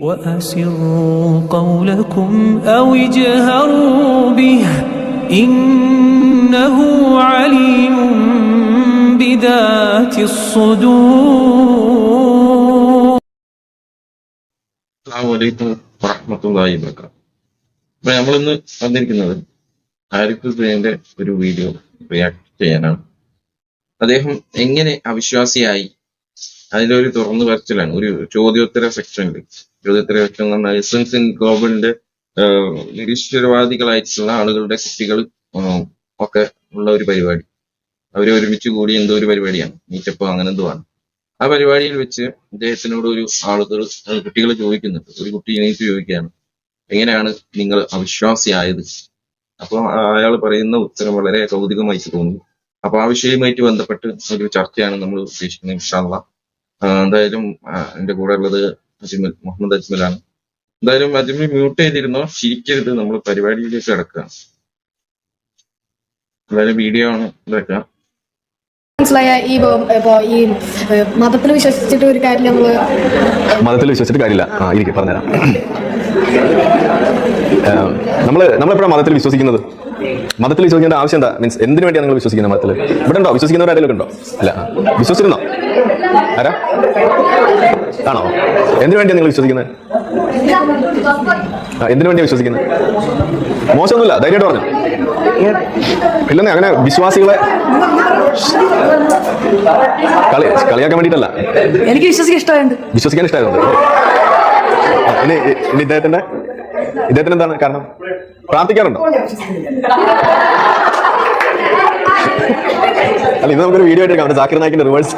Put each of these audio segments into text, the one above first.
وأسروا قولكم أو اجهروا به إنه عليم بذات الصدور അസ്സാമലൈക്കും വറഹമത്തല്ലാഹി വബറകാത്ത് അപ്പൊ നമ്മളിന്ന് വന്നിരിക്കുന്നത് ആരിഫ് ഹുസൈന്റെ ഒരു വീഡിയോ റിയാക്ട് ചെയ്യാനാണ് അദ്ദേഹം എങ്ങനെ അവിശ്വാസിയായി അതിലൊരു തുറന്നു വരച്ചിലാണ്. ഒരു ചോദ്യോത്തര സെക്ഷനിൽ ചോദ്യോത്തര സെക്ഷൻ എസൻസ് ഇൻ ഗ്ലോബലിന്റെ നിരീശ്വരവാദികളായിട്ടുള്ള ആളുകളുടെ കുട്ടികൾ ഒക്കെ ഉള്ള ഒരു പരിപാടി. അവരെ ഒരുമിച്ച് കൂടി എന്തോ ഒരു പരിപാടിയാണ്. മീറ്റപ്പ് അങ്ങനെ എന്തോ ആണ്. ആ പരിപാടിയിൽ വെച്ച് ഇദ്ദേഹത്തിനോട് ഒരു ആളുകൾ കുട്ടികൾ ചോദിക്കുന്നുണ്ട്. ഒരു കുട്ടി എനിക്ക് ചോദിക്കുകയാണ്. എങ്ങനെയാണ് നിങ്ങൾ അവിശ്വാസിയായത്? അപ്പൊ അയാൾ പറയുന്ന ഉത്തരം വളരെ കൗതുകമായിട്ട് തോന്നി. അപ്പൊ ആ വിഷയവുമായിട്ട് ബന്ധപ്പെട്ട് ഒരു ചർച്ചയാണ് നമ്മൾ ഉദ്ദേശിക്കുന്നത് ഇൻഷാല്ല എന്തായാലും എന്റെ കൂടെ ഉള്ളത് അജ്മൽ മുഹമ്മദ് അജ്മലാണ്. എന്തായാലും അജ്മൽ മ്യൂട്ട് ചെയ്തിരുന്നോ? ചിരിക്കരുത്. നമ്മൾ പരിപാടിയിലേക്ക് കിടക്കുക എന്തായാലും വീഡിയോ ആണ് ഇതൊക്കെ. മനസ്സിലായ ഈ ഇപ്പൊ ഇപ്പൊ ഈ മതത്തിൽ വിശ്വസിച്ചിട്ട് ഒരു കാര്യം നമ്മൾ മതത്തിൽ വിശ്വസിച്ചിട്ട് കാര്യമില്ല. ആ ഇരിക്കും പറഞ്ഞുതരാം. നമ്മൾ നമ്മളെപ്പോഴാണ് മതത്തിൽ വിശ്വസിക്കുന്നത്? മതത്തിൽ വിശ്വസിക്കേണ്ട ആവശ്യം എന്താ? മീൻസ് എന്തിനു വേണ്ടിയാണ് നിങ്ങൾ വിശ്വസിക്കുന്നത് മതത്തിൽ ഇവിടെ ഉണ്ടോ വിശ്വസിക്കുന്നവരാരെങ്കിലും ഉണ്ടോ? അല്ല വിശ്വസിക്കുന്നോ വിശ്വസിച്ചിരുന്നോ? ആരാ? ആണോ? എന്തിനു വേണ്ടിയാണ് നിങ്ങൾ വിശ്വസിക്കുന്നത്? എന്തിനു വേണ്ടിയാണ് വിശ്വസിക്കുന്നത്? മോശമൊന്നുമില്ല ധൈര്യമായിട്ട് പറഞ്ഞു. ഇല്ലെന്നേ അങ്ങനെ വിശ്വാസികളെ കളി കളിയാക്കാൻ വേണ്ടിയിട്ടല്ല. എനിക്ക് വിശ്വസിക്കാൻ ഇഷ്ടമായുണ്ട്. വിശ്വസിക്കാൻ ഇഷ്ടമായതുകൊണ്ട് ഇനി ഇനി ഇദ്ദേഹത്തിന്റെ ഇദ്ദേഹത്തിന് എന്താണ് കാരണം? പ്രാർത്ഥിക്കാറുണ്ടോ? അല്ല ഇത് നമുക്കൊരു വീഡിയോ ആയിട്ട് കാണാം ജാക്കിർ നായിക്കിന്റെ റിവേഴ്സ്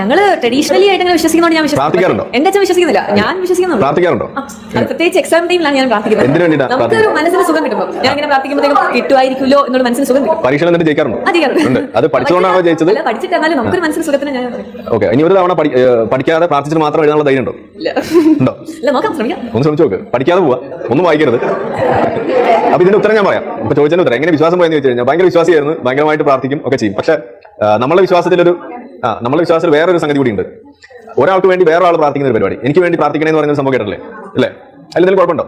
ഞങ്ങൾ ട്രഡീഷണലി ആയിട്ട് അങ്ങനെ ഞാൻ പ്രാർത്ഥിക്കാറുണ്ടോ? എന്റെ അച്ഛൻ വിശ്വസിക്കുന്നില്ല. ഞാൻ വിശ്വസിക്കുന്നുണ്ട് പ്രാർത്ഥിക്കാറുണ്ടോ? പ്രത്യേകിച്ച് എക്സാം ടൈമിലാണ് ഞാൻ പ്രാർത്ഥിക്കുന്നത്. നമുക്കൊരു മനസ്സിന് സുഖം കിട്ടുമ്പോൾ ഞാൻ ഇങ്ങനെ പ്രാർത്ഥിക്കുമ്പോഴത്തേക്കും കിട്ടുമായിരിക്കുമല്ലോ എന്നുള്ള മനസ്സിന് സുഖം കിട്ടും. പരീക്ഷ എന്നിട്ട് ജയിക്കാറുണ്ടോ? അത് പഠിച്ചുകൊണ്ടാണോ ജയിച്ചത്? അല്ല പഠിച്ചിട്ടെന്നാലും നമുക്കൊരു മനസ്സിന് സുഖത്തിന് ഞാൻ ഓക്കെ ഇനി ഒരു തവണ പഠിക്കാതെ പ്രാർത്ഥിച്ചിട്ട് മാത്രം എഴുതാനുള്ള ധൈര്യം ഉണ്ടോ? ഒന്ന് ശ്രമിച്ചു നോക്ക്. പഠിക്കാതെ പോവാ. ഒന്നും വായിക്കരുത്. അപ്പൊ ഇതിന്റെ ഉത്തരം ഞാൻ പറയാം. ഇപ്പൊ ചോദിച്ചതിന്റെ ഉത്തരം. എങ്ങനെ വിശ്വാസം പോയെന്ന് ചോദിച്ചു കഴിഞ്ഞാൽ ഭയങ്കര വിശ്വാസിയായിരുന്നു. ഭയങ്കരമായിട്ട് പ്രാർത്ഥിക്കും ഒക്കെ ചെയ്യും. പക്ഷെ നമ്മളെ വിശ്വാസത്തിലൊരു ആ നമ്മളെ വിശ്വാസത്തിൽ വേറൊരു സംഗതി കൂടി ഉണ്ട് ഒരാൾക്ക് വേണ്ടി വേറെ ആൾ പ്രാർത്ഥിക്കുന്ന ഒരു പരിപാടി. എനിക്ക് വേണ്ടി പ്രാർത്ഥിക്കണേ എന്ന് പറയുന്ന സംഭവം കേട്ടല്ലേ അല്ലേ? അതിൽ കുഴപ്പമുണ്ടോ?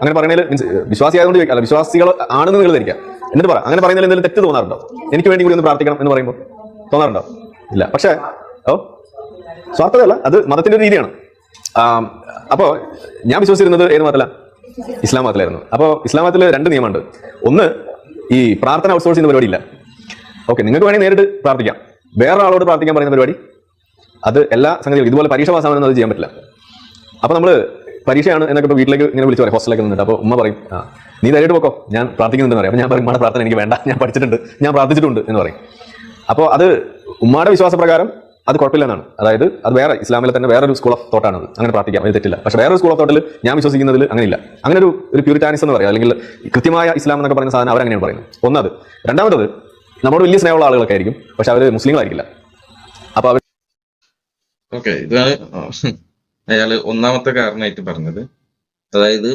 അങ്ങനെ പറയുന്നതിൽ മീൻസ് വിശ്വാസി ആയതുകൊണ്ട് അല്ല വിശ്വാസികൾ ആണെന്ന് നിങ്ങൾ ധരിക്കാം. എന്നിട്ട് പറ അങ്ങനെ പറയുന്നതിൽ എന്തെങ്കിലും തെറ്റ് തോന്നാറുണ്ടോ? എനിക്ക് വേണ്ടി കൂടി ഒന്ന് പ്രാർത്ഥിക്കണം എന്ന് പറയുമ്പോൾ തോന്നാറുണ്ടോ? ഇല്ല. പക്ഷേ ഓ സ്വാർത്ഥതയല്ല. അത് മതത്തിന്റെ ഒരു രീതിയാണ്. അപ്പോൾ ഞാൻ വിശ്വസിച്ചിരുന്നത് ഏത് മതത്തില? ഇസ്ലാം മതത്തിലായിരുന്നു. അപ്പോൾ ഇസ്ലാം മതത്തിൽ രണ്ട് നിയമമുണ്ട്. ഒന്ന് ഈ പ്രാർത്ഥന ഔട്ട്സോഴ്സ് ചെയ്യുന്ന പരിപാടി ഇല്ല. ഓക്കെ നിങ്ങൾക്ക് വേണമെങ്കിൽ നേരിട്ട് പ്രാർത്ഥിക്കാം. വേറെ ആളോട് പ്രാർത്ഥിക്കാൻ പറയുന്ന പരിപാടി? അത് എല്ലാ സംഗതികളും ഇതുപോലെ പരീക്ഷ പാസ്സാവണമെന്ന് അത് ചെയ്യാൻ പറ്റില്ല. അപ്പോൾ നമ്മൾ പരീക്ഷയാണ് എന്നൊക്കെ ഇപ്പോൾ വീട്ടിലേക്ക് ഇങ്ങനെ വിളിച്ചു പറയും ഹോസ്റ്റലിലേക്ക് നിന്നിട്ട്. അപ്പോൾ ഉമ്മ പറയും ആ നീ ധൈര്യമായിട്ട് പോക്കോ? ഞാൻ പ്രാർത്ഥിക്കുന്നുണ്ടെന്ന് പറയും. അപ്പോൾ ഞാൻ പറയും ഉമ്മയുടെ പ്രാർത്ഥന എനിക്ക് വേണ്ട. ഞാൻ പഠിച്ചിട്ടുണ്ട്. ഞാൻ പ്രാർത്ഥിച്ചിട്ടുണ്ട് എന്ന് പറയും. അപ്പോൾ അത് ഉമ്മയുടെ വിശ്വാസപ്രകാരം അത് കുഴപ്പമില്ലെന്നാണ് അതായത് അത് വേറെ ഇസ്ലാമിലെ തന്നെ വേറൊരു സ്കൂൾ ഓഫ് തോട്ടാണ് അങ്ങനെ പ്രാർത്ഥിക്കാം അതിൽ തെറ്റില്ല. പക്ഷേ വേറൊരു സ്കൂൾ ഓഫ് തോട്ടിൽ ഞാൻ വിശ്വസിക്കുന്നതിൽ അങ്ങനെയില്ല. അങ്ങനെ ഒരു ഒരു പ്യൂരിറ്റാനിസം എന്ന് പറയാം. അല്ലെങ്കിൽ കൃത്യമായ ഇസ്ലാം എന്നൊക്കെ പറയുന്ന സാധനം അവരങ്ങനെയാണ് പറയുന്നത്. ഒന്നത്. രണ്ടാമത്തത് നമ്മുടെ വലിയ സ്നേഹമുള്ള ആളുകളൊക്കെ ആയിരിക്കും. പക്ഷെ അവർ മുസ്ലിങ്ങളായിരിക്കില്ല. അപ്പൊ അവർ ഓക്കെ ഇതാണ് അയാൾ ഒന്നാമത്തെ കാരണമായിട്ട് പറഞ്ഞത്. അതായത്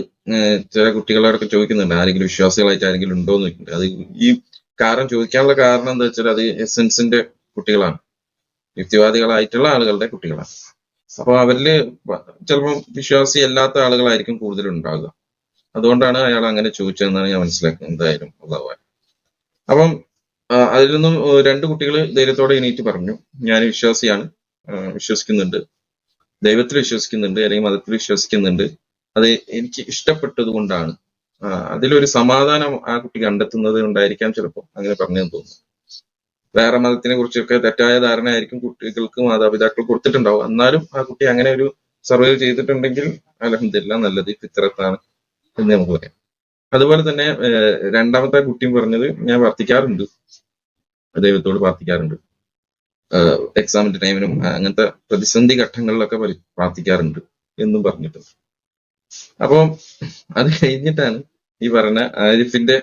ചില കുട്ടികളോടൊക്കെ ചോദിക്കുന്നുണ്ട് ആരെങ്കിലും വിശ്വാസികളായിട്ട് ആരെങ്കിലും ഉണ്ടോ എന്ന് ചോദിക്കുന്നുണ്ട്. അത് ഈ കാരണം ചോദിക്കാനുള്ള കാരണം എന്താ വെച്ചാൽ അത് എസെൻസിന്റെ കുട്ടികളാണ്. യുക്തിവാദികളായിട്ടുള്ള ആളുകളുടെ കുട്ടികളാണ്. അപ്പൊ അവരിൽ ചിലപ്പോൾ വിശ്വാസി അല്ലാത്ത ആളുകളായിരിക്കും കൂടുതൽ ഉണ്ടാകുക അതുകൊണ്ടാണ് അയാൾ അങ്ങനെ ചോദിച്ചതെന്നാണ് ഞാൻ മനസ്സിലാക്കുന്നത് എന്തായാലും അള്ളാഹു അപ്പം അതിൽ നിന്നും രണ്ട് കുട്ടികൾ ധൈര്യത്തോടെ എണീറ്റ് പറഞ്ഞു. ഞാൻ വിശ്വാസിയാണ്. വിശ്വസിക്കുന്നുണ്ട്. ദൈവത്തിൽ വിശ്വസിക്കുന്നുണ്ട് അല്ലെങ്കിൽ മതത്തിൽ വിശ്വസിക്കുന്നുണ്ട്. അത് എനിക്ക് ഇഷ്ടപ്പെട്ടത് കൊണ്ടാണ്. അതിലൊരു സമാധാനം ആ കുട്ടി കണ്ടെത്തുന്നത് ഉണ്ടായിരിക്കാം ചിലപ്പോൾ അങ്ങനെ പറഞ്ഞെന്ന് തോന്നുന്നു. വേറെ മതത്തിനെ കുറിച്ചൊക്കെ തെറ്റായ ധാരണ ആയിരിക്കും കുട്ടികൾക്ക് മാതാപിതാക്കൾ കൊടുത്തിട്ടുണ്ടാവും എന്നാലും ആ കുട്ടി അങ്ങനെ ഒരു സർവേ ചെയ്തിട്ടുണ്ടെങ്കിൽ അലഹമില്ല നല്ലത് ഫിത്രത്താണ് എന്ന് നമുക്ക് പറയാം. അതുപോലെ തന്നെ രണ്ടാമത്തെ കുട്ടിയും പറഞ്ഞത് ഞാൻ പ്രാർത്ഥിക്കാറുണ്ട് ദൈവത്തോട് പ്രാർത്ഥിക്കാറുണ്ട്. എക്സാമിന്റെ ടൈമിനും അങ്ങനത്തെ പ്രതിസന്ധി ഘട്ടങ്ങളിലൊക്കെ പരി- പ്രാർത്ഥിക്കാറുണ്ട് എന്നും പറഞ്ഞിട്ടുണ്ട് അപ്പോൾ അത് കഴിഞ്ഞിട്ടാണ് ഈ പറഞ്ഞ ആരിഫിന്റെ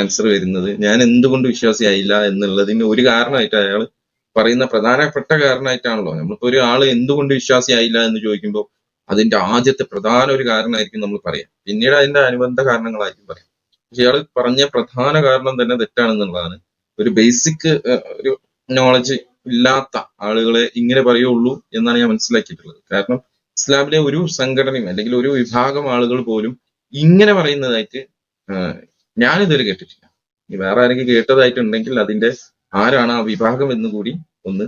ആൻസർ വരുന്നത്. ഞാൻ എന്തുകൊണ്ട് വിശ്വാസിയായില്ല എന്നുള്ളതിന് ഒരു കാരണമായിട്ട് അയാൾ പറയുന്ന പ്രധാനപ്പെട്ട കാരണമായിട്ടാണല്ലോ. നമ്മളിപ്പോ ഒരു ആൾ എന്തുകൊണ്ട് വിശ്വാസിയായില്ല എന്ന് ചോദിക്കുമ്പോൾ അതിന്റെ ആദ്യത്തെ പ്രധാന ഒരു കാരണമായിരിക്കും നമ്മൾ പറയാം. പിന്നീട് അതിന്റെ അനുബന്ധ കാരണങ്ങളായിരിക്കും പറയാം. പക്ഷെ ഇയാൾ പറഞ്ഞ പ്രധാന കാരണം തന്നെ തെറ്റാണെന്നുള്ളതാണ്. ഒരു ബേസിക് ഒരു നോളജ് ഇല്ലാത്ത ആളുകളെ ഇങ്ങനെ പറയുള്ളൂ എന്നാണ് ഞാൻ മനസ്സിലാക്കിയിട്ടുള്ളത്. കാരണം ഇസ്ലാമിലെ ഒരു സംഘടനയും അല്ലെങ്കിൽ ഒരു വിഭാഗം ആളുകൾ പോലും ഇങ്ങനെ പറയുന്നതായിട്ട് ഞാനിതുവരെ കേട്ടിട്ടില്ല. ഇനി വേറെ ആരെങ്കിലും കേട്ടതായിട്ടുണ്ടെങ്കിൽ അതിന്റെ ആരാണ് ആ വിഭാഗം എന്ന് കൂടി ഒന്ന്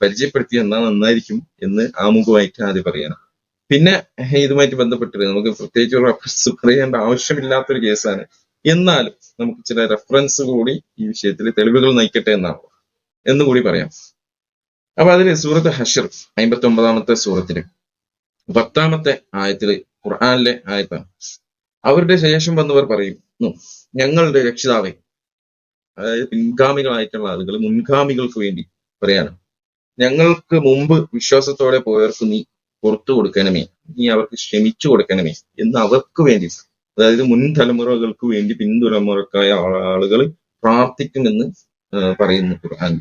പരിചയപ്പെടുത്തി എന്നാൽ നന്നായിരിക്കും എന്ന് ആമുഖമായിട്ട് ആദ്യം പറയണം പിന്നെ ഇതുമായിട്ട് ബന്ധപ്പെട്ടിട്ട് നമുക്ക് പ്രത്യേകിച്ച് ഒരു പറയേണ്ട ആവശ്യമില്ലാത്തൊരു കേസാണ് എന്നാലും നമുക്ക് ചില റെഫറൻസ് കൂടി ഈ വിഷയത്തിൽ തെളിവുകൾ നയിക്കട്ടെ എന്നാണ്. എന്ന് കൂടി പറയാം. അപ്പൊ അതിൽ സൂറത്ത് ഹഷർ അമ്പത്തി ഒമ്പതാമത്തെ സൂറത്തിൽ പത്താമത്തെ ആയത്തിൽ ഖുർആാനിലെ ആയത്താണ്. അവരുടെ ശേഷം വന്നവർ പറയുന്നു ഞങ്ങളുടെ രക്ഷിതാവെ അതായത് പിൻഗാമികളായിട്ടുള്ള ആളുകൾ മുൻഗാമികൾക്ക് വേണ്ടി പറയാണ് ഞങ്ങൾക്ക് മുമ്പ് വിശ്വാസത്തോടെ പോയവർക്ക് നീ പുറത്തു കൊടുക്കണമേ നീ അവർക്ക് ക്ഷമിച്ചു കൊടുക്കണമേ എന്ന് അവർക്ക് വേണ്ടി അതായത് മുൻ തലമുറകൾക്ക് വേണ്ടി പിൻതലമുറക്കായ ആളുകൾ പ്രാർത്ഥിക്കുമെന്ന് പറയുന്നു ഖുർആൻ.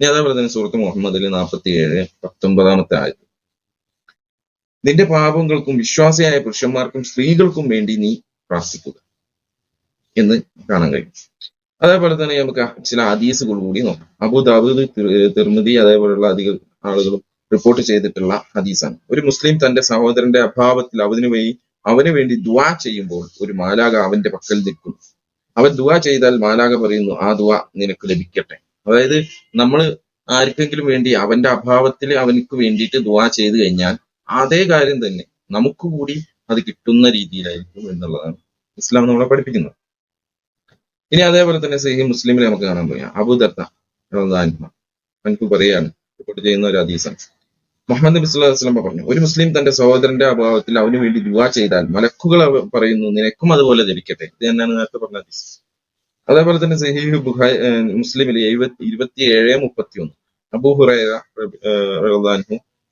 ഇനി അതേപോലെ തന്നെ സുഹൃത്ത് മുഹമ്മദിൽ നാൽപ്പത്തി ഏഴ് പത്തൊമ്പതാമത്തെ ആയത് നിന്റെ പാപങ്ങൾക്കും വിശ്വാസിയായ പുരുഷന്മാർക്കും സ്ത്രീകൾക്കും വേണ്ടി നീ പ്രാർത്ഥിക്കുക എന്ന് കാണാൻ കഴിയും. അതേപോലെ തന്നെ നമുക്ക് ചില ഹദീസുകൾ കൂടി നോക്കാം. അബുദാബുദ് തിർമിതി അതേപോലെയുള്ള അധിക ആളുകളും റിപ്പോർട്ട് ചെയ്തിട്ടുള്ള ഹദീസാണ്. ഒരു മുസ്ലിം തന്റെ സഹോദരന്റെ അഭാവത്തിൽ അവന് വേണ്ടി അവന് വേണ്ടി ദുആ ചെയ്യുമ്പോൾ ഒരു മാലാക അവന്റെ പക്കൽ നിൽക്കുന്നു അവൻ ദുആ ചെയ്താൽ മാലാക പറയുന്നു ആ ദുആ നിനക്ക് ലഭിക്കട്ടെ. അതായത് നമ്മൾ ആർക്കെങ്കിലും വേണ്ടി അവന്റെ അഭാവത്തിൽ അവനക്ക് വേണ്ടിയിട്ട് ദുആ ചെയ്തു കഴിഞ്ഞാൽ അതേ കാര്യം തന്നെ നമുക്ക് കൂടി അത് കിട്ടുന്ന രീതിയിലായിരിക്കും എന്നുള്ളതാണ് ഇസ്ലാം നമ്മളെ പഠിപ്പിക്കുന്നത്. ഇനി അതേപോലെ തന്നെ സഹി മുസ്ലിമിൽ നമുക്ക് കാണാൻ പറയാം അബൂദർദ എനിക്ക് പറയാണ് റിപ്പോർട്ട് ചെയ്യുന്ന ഒരു ഹദീസാണ്. മുഹമ്മദ് നബി സ്വല്ലല്ലാഹു അലൈഹി വസല്ലം പറഞ്ഞു ഒരു മുസ്ലിം തന്റെ സഹോദരന്റെ അഭാവത്തിൽ അവന് വേണ്ടി ദുആ ചെയ്താൽ മലക്കുകൾ പറയുന്നു നിനക്കും അതുപോലെ ലഭിക്കട്ടെ ഇത് തന്നെയാണ് നേരത്തെ പറഞ്ഞ ഹദീസ്. അതേപോലെ തന്നെ സഹീഹ് ബുഖാരി മുസ്ലിമിൽ എഴുപത്തി ഇരുപത്തി ഏഴ് മുപ്പത്തി ഒന്ന് അബൂ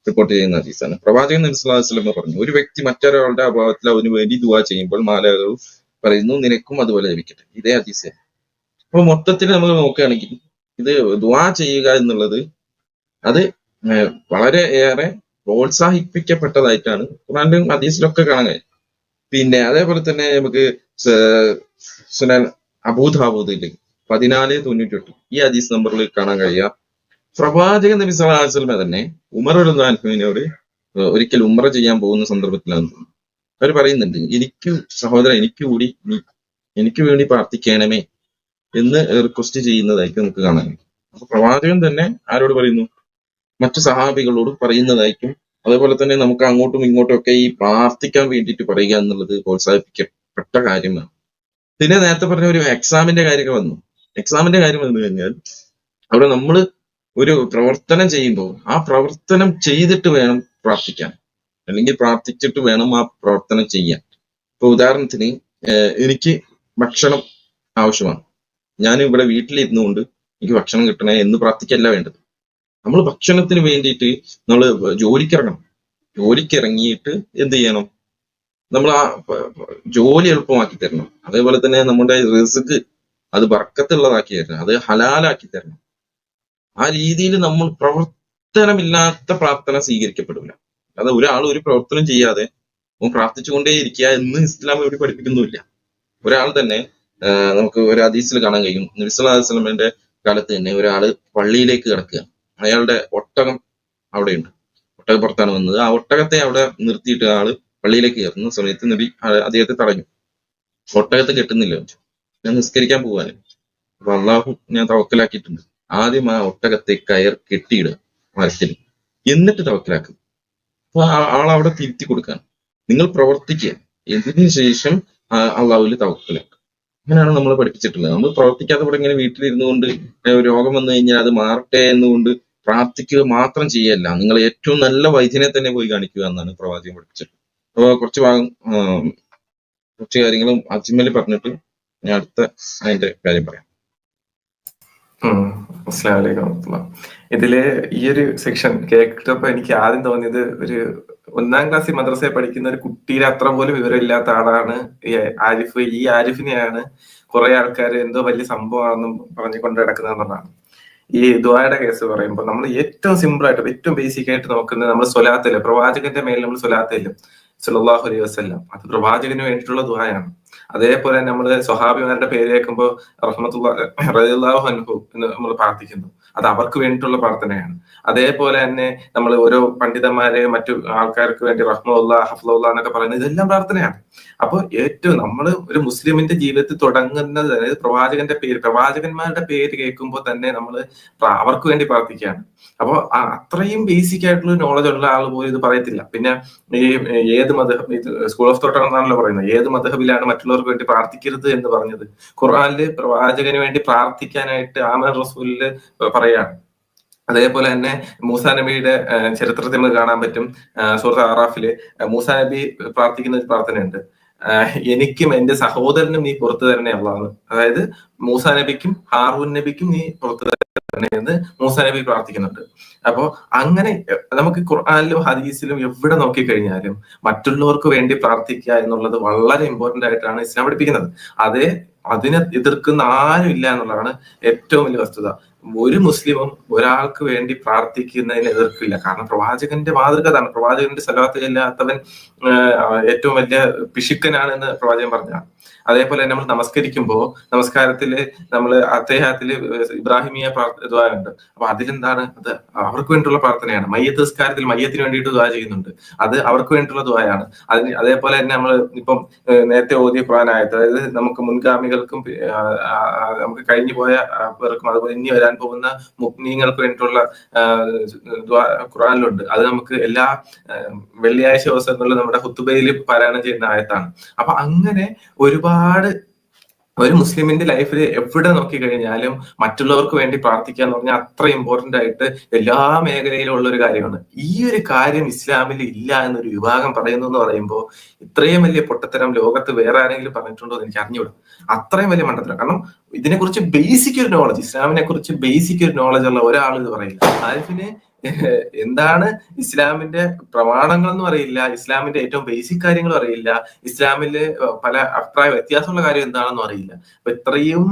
റിപ്പോർട്ട് ചെയ്യുന്ന ഹദീസാണ്. പ്രവാചകൻ നബി സ്വല്ലല്ലാഹു അലൈഹി വസല്ലം പറഞ്ഞു ഒരു വ്യക്തി മറ്റൊരാളുടെ അഭാവത്തിൽ അവന് വേണ്ടി ദുആ ചെയ്യുമ്പോൾ മാലകൾ പറയുന്നു നിനക്കും അതുപോലെ ലഭിക്കട്ടെ ഇതേ ഹദീസ് അപ്പൊ മൊത്തത്തിൽ നമ്മൾ നോക്കുകയാണെങ്കിൽ ഇത് ദുആ ചെയ്യുക എന്നുള്ളത് അത് വളരെ ഏറെ പ്രോത്സാഹിപ്പിക്കപ്പെട്ടതായിട്ടാണ് ഖുറാനിലും ഹദീസിലൊക്കെ കാണാൻ കഴിയും പിന്നെ അതേപോലെ തന്നെ നമുക്ക് സുനൻ അബൂദാബൂദിൽ പതിനാല് തൊണ്ണൂറ്റെട്ട് ഈ ഹദീസ് നമ്പറിൽ കാണാൻ കഴിയുക. പ്രവാചക നബി വസല്ലമ തന്നെ ഉമർ അൻഹുവിനോട് ഒരിക്കൽ ഉമ്ര ചെയ്യാൻ പോകുന്ന സന്ദർഭത്തിലാണ് അവർ പറയുന്നുണ്ട് എനിക്ക് സഹോദരൻ എനിക്ക് കൂടി എനിക്ക് വേണ്ടി പ്രാർത്ഥിക്കണമേ എന്ന് റിക്വസ്റ്റ് ചെയ്യുന്നതായിട്ട് നമുക്ക് കാണാൻ അപ്പൊ പ്രവാചകൻ തന്നെ ആരോട് പറയുന്നു? മറ്റു സഹാബികളോട് പറയുന്നതായിരിക്കും. അതേപോലെ തന്നെ നമുക്ക് അങ്ങോട്ടും ഇങ്ങോട്ടും ഒക്കെ ഈ പ്രാർത്ഥിക്കാൻ വേണ്ടിയിട്ട് പറയുക എന്നുള്ളത് പ്രോത്സാഹിപ്പിക്കപ്പെട്ട കാര്യമാണ്. പിന്നെ നേരത്തെ പറഞ്ഞ ഒരു എക്സാമിന്റെ കാര്യമൊക്കെ വന്നു. എക്സാമിന്റെ കാര്യം വന്നു കഴിഞ്ഞാൽ അവിടെ നമ്മൾ ഒരു പ്രവർത്തനം ചെയ്യുമ്പോൾ ആ പ്രവർത്തനം ചെയ്തിട്ട് വേണം പ്രാർത്ഥിക്കാൻ. അല്ലെങ്കിൽ പ്രാർത്ഥിച്ചിട്ട് വേണം ആ പ്രവർത്തനം ചെയ്യാൻ. ഇപ്പൊ ഉദാഹരണത്തിന് എനിക്ക് ഭക്ഷണം ആവശ്യമാണ്. ഞാൻ ഇവിടെ വീട്ടിലിരുന്നുകൊണ്ട് എനിക്ക് ഭക്ഷണം കിട്ടണേ എന്ന് പ്രാർത്ഥിക്കല്ല വേണ്ടത്. നമ്മൾ ഭക്ഷണത്തിന് വേണ്ടിയിട്ട് നമ്മൾ ജോലിക്ക് ഇറങ്ങണം ജോലിക്ക് ഇറങ്ങിയിട്ട് എന്ത് ചെയ്യണം? നമ്മൾ ആ ജോലി എളുപ്പമാക്കി തരണം. അതേപോലെ തന്നെ നമ്മുടെ റിസ്ക് അത് ബർക്കത്തുള്ളതാക്കി തരണം അത് ഹലാലാക്കി തരണം ആ രീതിയിൽ നമ്മൾ പ്രവർത്തനമില്ലാത്ത പ്രാർത്ഥന സ്വീകരിക്കപ്പെടില്ല അത് ഒരാൾ ഒരു പ്രവർത്തനം ചെയ്യാതെ പ്രാർത്ഥിച്ചുകൊണ്ടേ ഇരിക്കുക എന്ന് ഇസ്ലാം ഇവിടെ പഠിപ്പിക്കുന്നുമില്ല. ഒരാൾ തന്നെ നമുക്ക് ഒരു ഹദീസിൽ കാണാൻ കഴിയും. അലൈഹി വസല്ലമയുടെ കാലത്ത് തന്നെ ഒരാൾ പള്ളിയിലേക്ക് കിടക്കുക. അയാളുടെ ഒട്ടകം അവിടെയുണ്ട്. ഒട്ടകപ്പുറത്താണ് വന്നത്. ആ ഒട്ടകത്തെ അവിടെ നിർത്തിയിട്ട് ആൾ പള്ളിയിലേക്ക് കയറുന്ന സമയത്ത് നബി അദ്ദേഹത്തെ തടഞ്ഞു. ഒട്ടകത്തെ കെട്ടുന്നില്ല ഞാൻ നിസ്കരിക്കാൻ പോവാന്. അപ്പൊ അള്ളാഹു ഞാൻ തവക്കലാക്കിയിട്ടുണ്ട്. ആദ്യം ആ ഒട്ടകത്തെ കയർ കെട്ടിയിടുക മരത്തിൽ. എന്നിട്ട് തവക്കലാക്കുക. അപ്പൊ ആളവിടെ തിരുത്തി കൊടുക്കാൻ നിങ്ങൾ പ്രവർത്തിക്കുക. ഇതിനു ശേഷം അള്ളാഹുവിൽ തവക്കലാക്കുക. അങ്ങനെയാണ് നമ്മൾ പഠിപ്പിച്ചിട്ടുള്ളത്. നമ്മൾ പ്രവർത്തിക്കാതെ ഇവിടെ ഇങ്ങനെ വീട്ടിലിരുന്നു കൊണ്ട് രോഗം വന്നു കഴിഞ്ഞാൽ അത് മാറട്ടെ എന്നുകൊണ്ട് പ്രാർത്ഥിക്കുക മാത്രം ചെയ്യല്ല. നിങ്ങൾ ഏറ്റവും നല്ല വൈദ്യനെ തന്നെ പോയി കാണിക്കുക എന്നാണ് പ്രവാചകൻ പഠിപ്പിച്ചത്. അപ്പൊ കുറച്ച് ഭാഗം കുറച്ച് കാര്യങ്ങളും അജ്മൽ പറഞ്ഞിട്ട് ഞാൻ അടുത്ത അതിന്റെ കാര്യം പറയാം. ഇതിൽ ഈ ഒരു സെക്ഷൻ കേട്ടപ്പോ എനിക്ക് ആദ്യം തോന്നിയത് ഒരു ഒന്നാം ക്ലാസ്സിൽ മദ്രസയിൽ പഠിക്കുന്ന ഒരു കുട്ടിയുടെ അത്ര പോലും വിവരമില്ലാത്ത ആളാണ് ഈ ആരിഫ്. ഈ ആരിഫിനെയാണ് കുറെ ആൾക്കാർ എന്തോ വലിയ സംഭവമാണെന്നും പറഞ്ഞു കൊണ്ട് കിടക്കുന്നതെന്നാണ് ഈ ദ്വായുടെ കേസ് പറയുമ്പോൾ നമ്മൾ ഏറ്റവും സിമ്പിൾ ആയിട്ട് ഏറ്റവും ബേസിക് ആയിട്ട് നോക്കുന്നത് നമ്മൾ സ്വലാത്തിൽ പ്രവാചകന്റെ മേൽ നമ്മൾ സ്വലാത്തല്ല? സല്ലല്ലാഹു അലൈഹി വസല്ലം. അത് പ്രവാചകന് വേണ്ടിയിട്ടുള്ള ദ്വായാണ് അതേപോലെ നമ്മൾ സ്വഹാബിമാരുടെ പേര് കേൾക്കുമ്പോൾ റഹ്മത്തുള്ള റളിയല്ലാഹു അൻഹു എന്ന് നമ്മൾ പ്രാർത്ഥിക്കുന്നു. അത് അവർക്ക് വേണ്ടിയിട്ടുള്ള പ്രാർത്ഥനയാണ്. അതേപോലെ തന്നെ നമ്മൾ ഓരോ പണ്ഡിതന്മാരെ മറ്റു ആൾക്കാർക്ക് വേണ്ടി റഹ്മുല്ല ഹഫ്ലുള്ള എന്നൊക്കെ പറയുന്നത് ഇതെല്ലാം പ്രാർത്ഥനയാണ്. അപ്പോൾ ഏറ്റവും നമ്മൾ ഒരു മുസ്ലിമിന്റെ ജീവിതത്തിൽ തുടങ്ങുന്നത് പ്രവാചകന്റെ പേര് പ്രവാചകന്മാരുടെ പേര് കേൾക്കുമ്പോൾ തന്നെ നമ്മൾ അവർക്ക് വേണ്ടി പ്രാർത്ഥിക്കുകയാണ്. അപ്പോൾ അത്രയും ബേസിക് ആയിട്ടുള്ള നോളജ് ഉള്ള ആൾ പോലും ഇത് പറയത്തില്ല. പിന്നെ ഈ ഏത് മത സ്കൂൾ ഓഫ് തോട്ട് എന്നാണല്ലോ പറയുന്നത്. ഏത് മതഹബിലാണ് മറ്റുള്ളവർക്ക് വേണ്ടി പ്രാർത്ഥിക്കരുത് എന്ന് പറഞ്ഞത്? ഖുർആനിൽ പ്രവാചകന് വേണ്ടി പ്രാർത്ഥിക്കാനായിട്ട് ആമർ റസൂലിൽ പറയാണ് അതേപോലെ തന്നെ മൂസാ നബിയുടെ ചരിത്രത്തിൽ നമുക്ക് കാണാൻ പറ്റും സുഹൃത്ത് ആറാഫിൽ മൂസ നബി പ്രാർത്ഥിക്കുന്ന ഒരു പ്രാർത്ഥനയുണ്ട്. എനിക്കും എന്റെ സഹോദരനും നീ പുറത്തു തരണേ അള്ളാന്ന് അതായത് മൂസാ നബിക്കും ഹാറൂൻ നബിക്കും നീ പുറത്തു തരണേ എന്ന് മൂസാ നബി പ്രാർത്ഥിക്കുന്നുണ്ട്. അപ്പോ അങ്ങനെ നമുക്ക് ഖുർആാനിലും ഹദീസിലും എവിടെ നോക്കിക്കഴിഞ്ഞാലും മറ്റുള്ളവർക്ക് വേണ്ടി പ്രാർത്ഥിക്കുക എന്നുള്ളത് വളരെ ഇമ്പോർട്ടന്റ് ആയിട്ടാണ് ഇസ്ലാം പഠിപ്പിക്കുന്നത്. അതേ അതിനെ എതിർക്കുന്ന ആരും ഇല്ല എന്നുള്ളതാണ് ഏറ്റവും വലിയ വസ്തുത. ഒരു മുസ്ലിമും ഒരാൾക്ക് വേണ്ടി പ്രാർത്ഥിക്കുന്നതിനെ എതിർക്കില്ല കാരണം പ്രവാചകന്റെ മാതൃക അതാണ്. പ്രവാചകന്റെ സ്ഥലത്ത് ഇല്ലാത്തവൻ ഏറ്റവും വലിയ പിശുക്കനാണ് എന്ന് പ്രവാചകൻ പറഞ്ഞ അതേപോലെ നമ്മൾ നമസ്കരിക്കുമ്പോൾ നമസ്കാരത്തിൽ നമ്മൾ അദ്ദേഹത്തിൽ ഇബ്രാഹിമിയ ഉണ്ട് അപ്പൊ അതിലെന്താണ്? അത് അവർക്ക് വേണ്ടിയുള്ള പ്രാർത്ഥനയാണ്. മയ്യത്ത് നിസ്കാരത്തിൽ മയ്യത്തിന് വേണ്ടിയിട്ട് ദ്വാ ചെയ്യുന്നുണ്ട്. അത് അവർക്ക് വേണ്ടിയിട്ടുള്ള ദ്വായാണ്. അതിന് അതേപോലെ തന്നെ നമ്മൾ ഇപ്പം നേരത്തെ ഓതിയ ഖുറാനായത് അതായത് നമുക്ക് മുൻഗാമികൾക്കും നമുക്ക് കഴിഞ്ഞു പോയ പേർക്കും അതുപോലെ ഇനി വരാൻ പോകുന്ന മുഗ്നീങ്ങൾക്ക് വേണ്ടിയിട്ടുള്ള ഖുറാനിലുണ്ട് അത് നമുക്ക് എല്ലാ വെള്ളിയാഴ്ച ദിവസങ്ങളിൽ നമ്മുടെ ഹുത്തുബയിൽ പാരായണം ചെയ്യുന്ന ആയത്താണ്. അപ്പൊ അങ്ങനെ ഒരുപാട് ഒരു മുസ്ലിമിന്റെ ലൈഫിൽ എവിടെ നോക്കിക്കഴിഞ്ഞാലും മറ്റുള്ളവർക്ക് വേണ്ടി പ്രാർത്ഥിക്കുക എന്ന് പറഞ്ഞാൽ അത്ര ഇമ്പോർട്ടന്റ് ആയിട്ട് എല്ലാ മേഖലയിലും ഉള്ള ഒരു കാര്യമാണ്. ഈ ഒരു കാര്യം ഇസ്ലാമിൽ ഇല്ല എന്നൊരു വിഭാഗം പറയുന്നു എന്ന് പറയുമ്പോൾ ഇത്രയും വലിയ പൊട്ടത്തരം ലോകത്ത് വേറെ ആരെങ്കിലും പറഞ്ഞിട്ടുണ്ടോ എന്ന് എനിക്ക് അറിഞ്ഞൂടാ. അത്രയും വലിയ മണ്ടത്തരം. കാരണം ഇതിനെക്കുറിച്ച് ബേസിക് ഒരു നോളജ് ഇസ്ലാമിനെ കുറിച്ച് ബേസിക് ഒരു നോളജ് ഉള്ള ഒരാൾ ഇത് പറയില്ല. ആരിഫിന് എന്താണ് ഇസ്ലാമിന്റെ പ്രമാണങ്ങൾ എന്ന് അറിയില്ല ഇസ്ലാമിന്റെ ഏറ്റവും ബേസിക് കാര്യങ്ങളും അറിയില്ല ഇസ്ലാമിൽ പല അഭിപ്രായ വ്യത്യാസമുള്ള കാര്യം എന്താണെന്നും അറിയില്ല. അപ്പൊ ഇത്രയും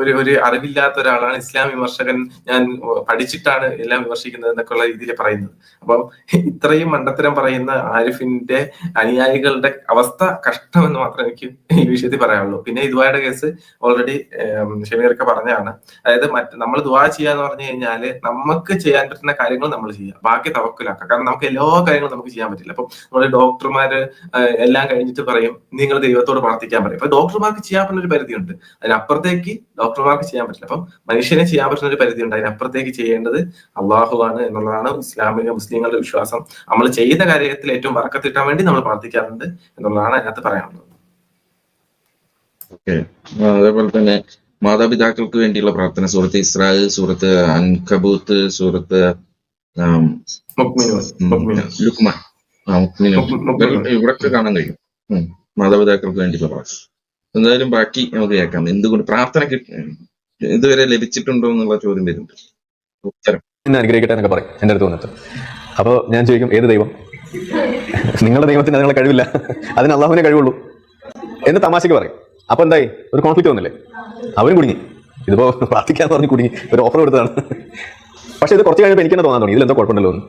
ഒരു ഒരു അറിവില്ലാത്ത ഒരാളാണ് ഇസ്ലാം വിമർശകൻ. ഞാൻ പഠിച്ചിട്ടാണ് എല്ലാം വിമർശിക്കുന്നത് എന്നൊക്കെയുള്ള രീതിയിൽ പറയുന്നത്. അപ്പം ഇത്രയും മണ്ടത്തരം പറയുന്ന ആരിഫിന്റെ അനുയായികളുടെ അവസ്ഥ കഷ്ടമെന്ന് മാത്രമേ എനിക്ക് ഈ വിഷയത്തിൽ പറയാനുള്ളൂ. പിന്നെ ഇതുവായുടെ കേസ് ഓൾറെഡി ഷമീറൊക്കെ പറഞ്ഞതാണ്. അതായത് മറ്റ് നമ്മൾ ദുവാ ചെയ്യാന്ന് പറഞ്ഞു കഴിഞ്ഞാൽ നമുക്ക് ചെയ്യാൻ പറ്റുന്ന കാര്യങ്ങൾ നമ്മൾ ചെയ്യുക ബാക്കി തവക്കലാക്കുക കാരണം നമുക്ക് എല്ലാ കാര്യങ്ങളും നമുക്ക് ചെയ്യാൻ പറ്റില്ല. അപ്പം നമ്മൾ ഡോക്ടർമാര് എല്ലാം കഴിഞ്ഞിട്ട് പറയും നിങ്ങൾ ദൈവത്തോട് പ്രാർത്ഥിക്കാൻ പറയും. അപ്പൊ ഡോക്ടർമാർക്ക് ചെയ്യാൻ പറ്റുന്ന ഒരു പരിധിയുണ്ട്. അതിനപ്പുറത്തേക്ക് ഡോക്ടർമാർക്ക് ചെയ്യാൻ പറ്റില്ല. അപ്പം മനുഷ്യനെ ചെയ്യാൻ പറ്റുന്ന ഒരു പരിധിയുണ്ട്. അതിനപ്പുറത്തേക്ക് ചെയ്യേണ്ടത് അള്ളാഹു ആണ് എന്നുള്ളതാണ് ഇസ്ലാമിക മുസ്ലിങ്ങളുടെ വിശ്വാസം. നമ്മൾ ചെയ്ത കാര്യത്തിൽ ഏറ്റവും വറക്കത്തിട്ടാൻ വേണ്ടി നമ്മൾ പ്രാർത്ഥിക്കാറുണ്ട് എന്നുള്ളതാണ് അതിനകത്ത് പറയാനുള്ളത്. അതേപോലെ തന്നെ മാതാപിതാക്കൾക്ക് വേണ്ടിയുള്ള പ്രാർത്ഥന. സൂറത്ത് ഇസ്രായേൽ സൂറത്ത് അൻകബൂത്ത് സൂറത്ത്. ലുക്മാൻ. ഇവിടൊക്കെ കാണാൻ കഴിയും. മാതാപിതാക്കൾക്ക് വേണ്ടിയുള്ള പ്രാർത്ഥന. എന്തായാലും ബാക്കി നമുക്ക് കേൾക്കാം. എന്തുകൊണ്ട് പ്രാർത്ഥന ഇതുവരെ ലഭിച്ചിട്ടുണ്ടോ എന്നുള്ള ചോദ്യം വരുന്നുണ്ട്. ഉത്തരം. എന്നെ അനുഗ്രഹിക്കട്ടെ എന്നൊക്കെ പറയും. എന്റെ അടുത്ത് വന്നിട്ട്. അപ്പോൾ ഞാൻ ചോദിക്കും ഏത് ദൈവം? നിങ്ങളുടെ ദൈവത്തിന് അതിനുള്ള കഴിവില്ല. അതിന് അള്ളാഹുവിനെ കഴിവുള്ളൂ. എന്ന് തമാശക്ക് പറയും. അപ്പൊ എന്തായി? ഒരു കോൺഫ്ലിക്റ്റ് വന്നില്ലേ? അവരും കുടുങ്ങി. ഇതിപ്പോ പ്രാർത്ഥിക്കാന്ന് പറഞ്ഞ് കുടുങ്ങി. ഒരു ഓഫർ കൊടുത്തതാണ്. പക്ഷേ ഇത് കുറച്ച് കഴിയുമ്പോൾ എനിക്ക് തന്നെ തോന്നാൻ തുടങ്ങി. ഇതിലെന്തോ കുഴപ്പമുണ്ടല്ലോ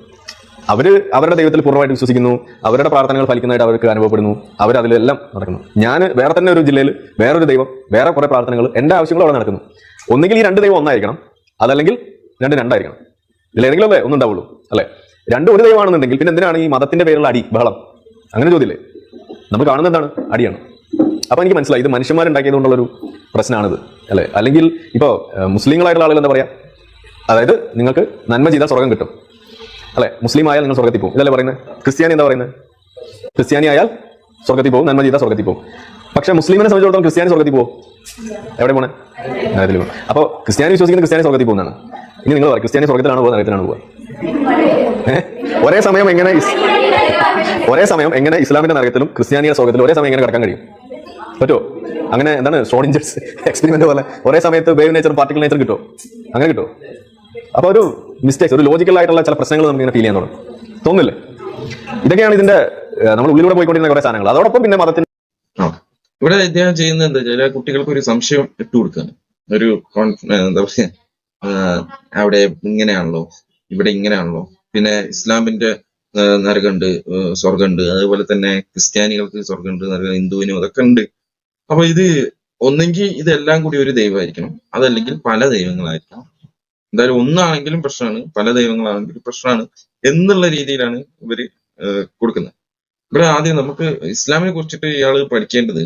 അവർ അവരുടെ ദൈവത്തിൽ പൂർണമായിട്ട് വിശ്വസിക്കുന്നു. അവരുടെ പ്രാർത്ഥനകൾ ഫലിക്കുന്നതായിട്ട് അവർക്ക് അനുഭവപ്പെടുന്നു. അവർ അതിലെല്ലാം നടക്കുന്നു. ഞാൻ വേറെ തന്നെ ഒരു ജില്ലയിൽ വേറൊരു ദൈവം വേറെ കുറെ പ്രാർത്ഥനകൾ എന്റെ ആവശ്യങ്ങൾ അവിടെ നടക്കുന്നു. ഒന്നുകിൽ ഈ രണ്ട് ദൈവം ഒന്നായിരിക്കണം. അതല്ലെങ്കിൽ രണ്ട് രണ്ടായിരിക്കണം. ഇതിലേതെങ്കിലും അല്ലേ ഒന്നുണ്ടാവുള്ളൂ. അല്ലെ? രണ്ടും ഒരു ദൈവമാണെന്നുണ്ടെങ്കിൽ പിന്നെ എന്തിനാണ് ഈ മതത്തിന്റെ പേരുള്ള അടി ബഹളം അങ്ങനെ ചോദ്യമില്ലേ? നമ്മൾ കാണുന്നത് എന്താണ്? അടിയാണ്. അപ്പൊ എനിക്ക് മനസ്സിലായി ഇത് മനുഷ്യന്മാരുണ്ടാക്കിയതുകൊണ്ടുള്ളൊരു പ്രശ്നമാണിത് അല്ലേ? അല്ലെങ്കിൽ ഇപ്പോൾ മുസ്ലിങ്ങളായിട്ടുള്ള ആളുകൾ എന്താ പറയാ? അതായത് നിങ്ങൾക്ക് നന്മ ചെയ്താൽ സ്വർഗം കിട്ടും അല്ലേ? മുസ്ലിം ആയാൽ നിങ്ങൾ സ്വർഗത്തിൽ പോകും. ഇതല്ലേ പറയുന്നത് ക്രിസ്ത്യാനി എന്താ പറയുന്നത് ക്രിസ്ത്യാനി ആയാൽ സ്വർഗത്തിൽ പോകും നന്മ ചെയ്താൽ സ്വർഗത്തിൽ പോകും. പക്ഷെ മുസ്ലിമിനെ സംബന്ധിച്ചിടത്തോളം ക്രിസ്ത്യാനി സ്വർഗത്തിൽ പോകും എവിടെ പോണേ? നരകത്തിൽ പോകും അപ്പോൾ ക്രിസ്ത്യാനി വിശ്വസിക്കുന്ന ക്രിസ്ത്യാനി സ്വർഗത്തിൽ പോകുന്നതാണ്. ഇനി നിങ്ങൾ പറയും ക്രിസ്ത്യാനി സ്വർഗത്തിലാണ് പോകുക നരകത്തിലാണ് പോകുക ഒരേ സമയം എങ്ങനെ ഒരേ സമയം എങ്ങനെ ഇസ്ലാമിന്റെ നരകത്തിലും ക്രിസ്ത്യാനിയുടെ സ്വർഗത്തിലും ഒരേ സമയം എങ്ങനെ കിടക്കാൻ കഴിയും? പറ്റുമോ അങ്ങനെ എന്താണ് ഷോഡിഞ്ചേഴ്സ് എക്സ്പെരിമെന്റ് പോലെ. ഒരേ സമയത്ത് വേവ് നേച്ചർ പാർട്ടിക്കൽ നേച്ചർ കിട്ടോ? അങ്ങനെ കിട്ടോ? അപ്പൊ ഒരു മിസ്റ്റേക്സ് ഒരു ലോജിക്കൽ ആയിട്ടുള്ള ചില പ്രശ്നങ്ങൾ നമുക്ക് ഇങ്ങനെ ഫീൽ ചെയ്യാൻ തുടങ്ങും. തോന്നില്ലേ ഇതൊക്കെയാണ് ഇതിന്റെ നമ്മൾ ഉള്ളിലൂടെ പോയിക്കൊണ്ടിരുന്ന കുറെ സാധനങ്ങൾ. അതോടൊപ്പം പിന്നെ മതത്തിന്റെ ഇവിടെ ഇദ്ദേഹം ചെയ്യുന്നത് എന്താ ചില കുട്ടികൾക്ക് ഒരു സംശയം ഇട്ടു കൊടുക്കുകയാണ് ഒരു എന്താ പറയാ അവിടെ ഇങ്ങനെയാണല്ലോ ഇവിടെ ഇങ്ങനെയാണല്ലോ. പിന്നെ ഇസ്ലാമിന്റെ നരകുണ്ട് സ്വർഗമുണ്ട് അതുപോലെ തന്നെ ക്രിസ്ത്യാനികൾക്ക് സ്വർഗമുണ്ട് നരകം ഹിന്ദുവിനും അതൊക്കെ ഉണ്ട്. അപ്പൊ ഇത് ഒന്നെങ്കിൽ ഇതെല്ലാം കൂടി ഒരു ദൈവമായിരിക്കണം. അതല്ലെങ്കിൽ പല ദൈവങ്ങളായിരിക്കണം. എന്തായാലും ഒന്നാണെങ്കിലും പ്രശ്നമാണ് പല ദൈവങ്ങളാണെങ്കിലും പ്രശ്നമാണ് എന്നുള്ള രീതിയിലാണ് ഇവർ കൊടുക്കുന്നത്. ഇവിടെ ആദ്യം നമുക്ക് ഇസ്ലാമിനെ കുറിച്ചിട്ട് ഇയാൾ പഠിക്കേണ്ടത്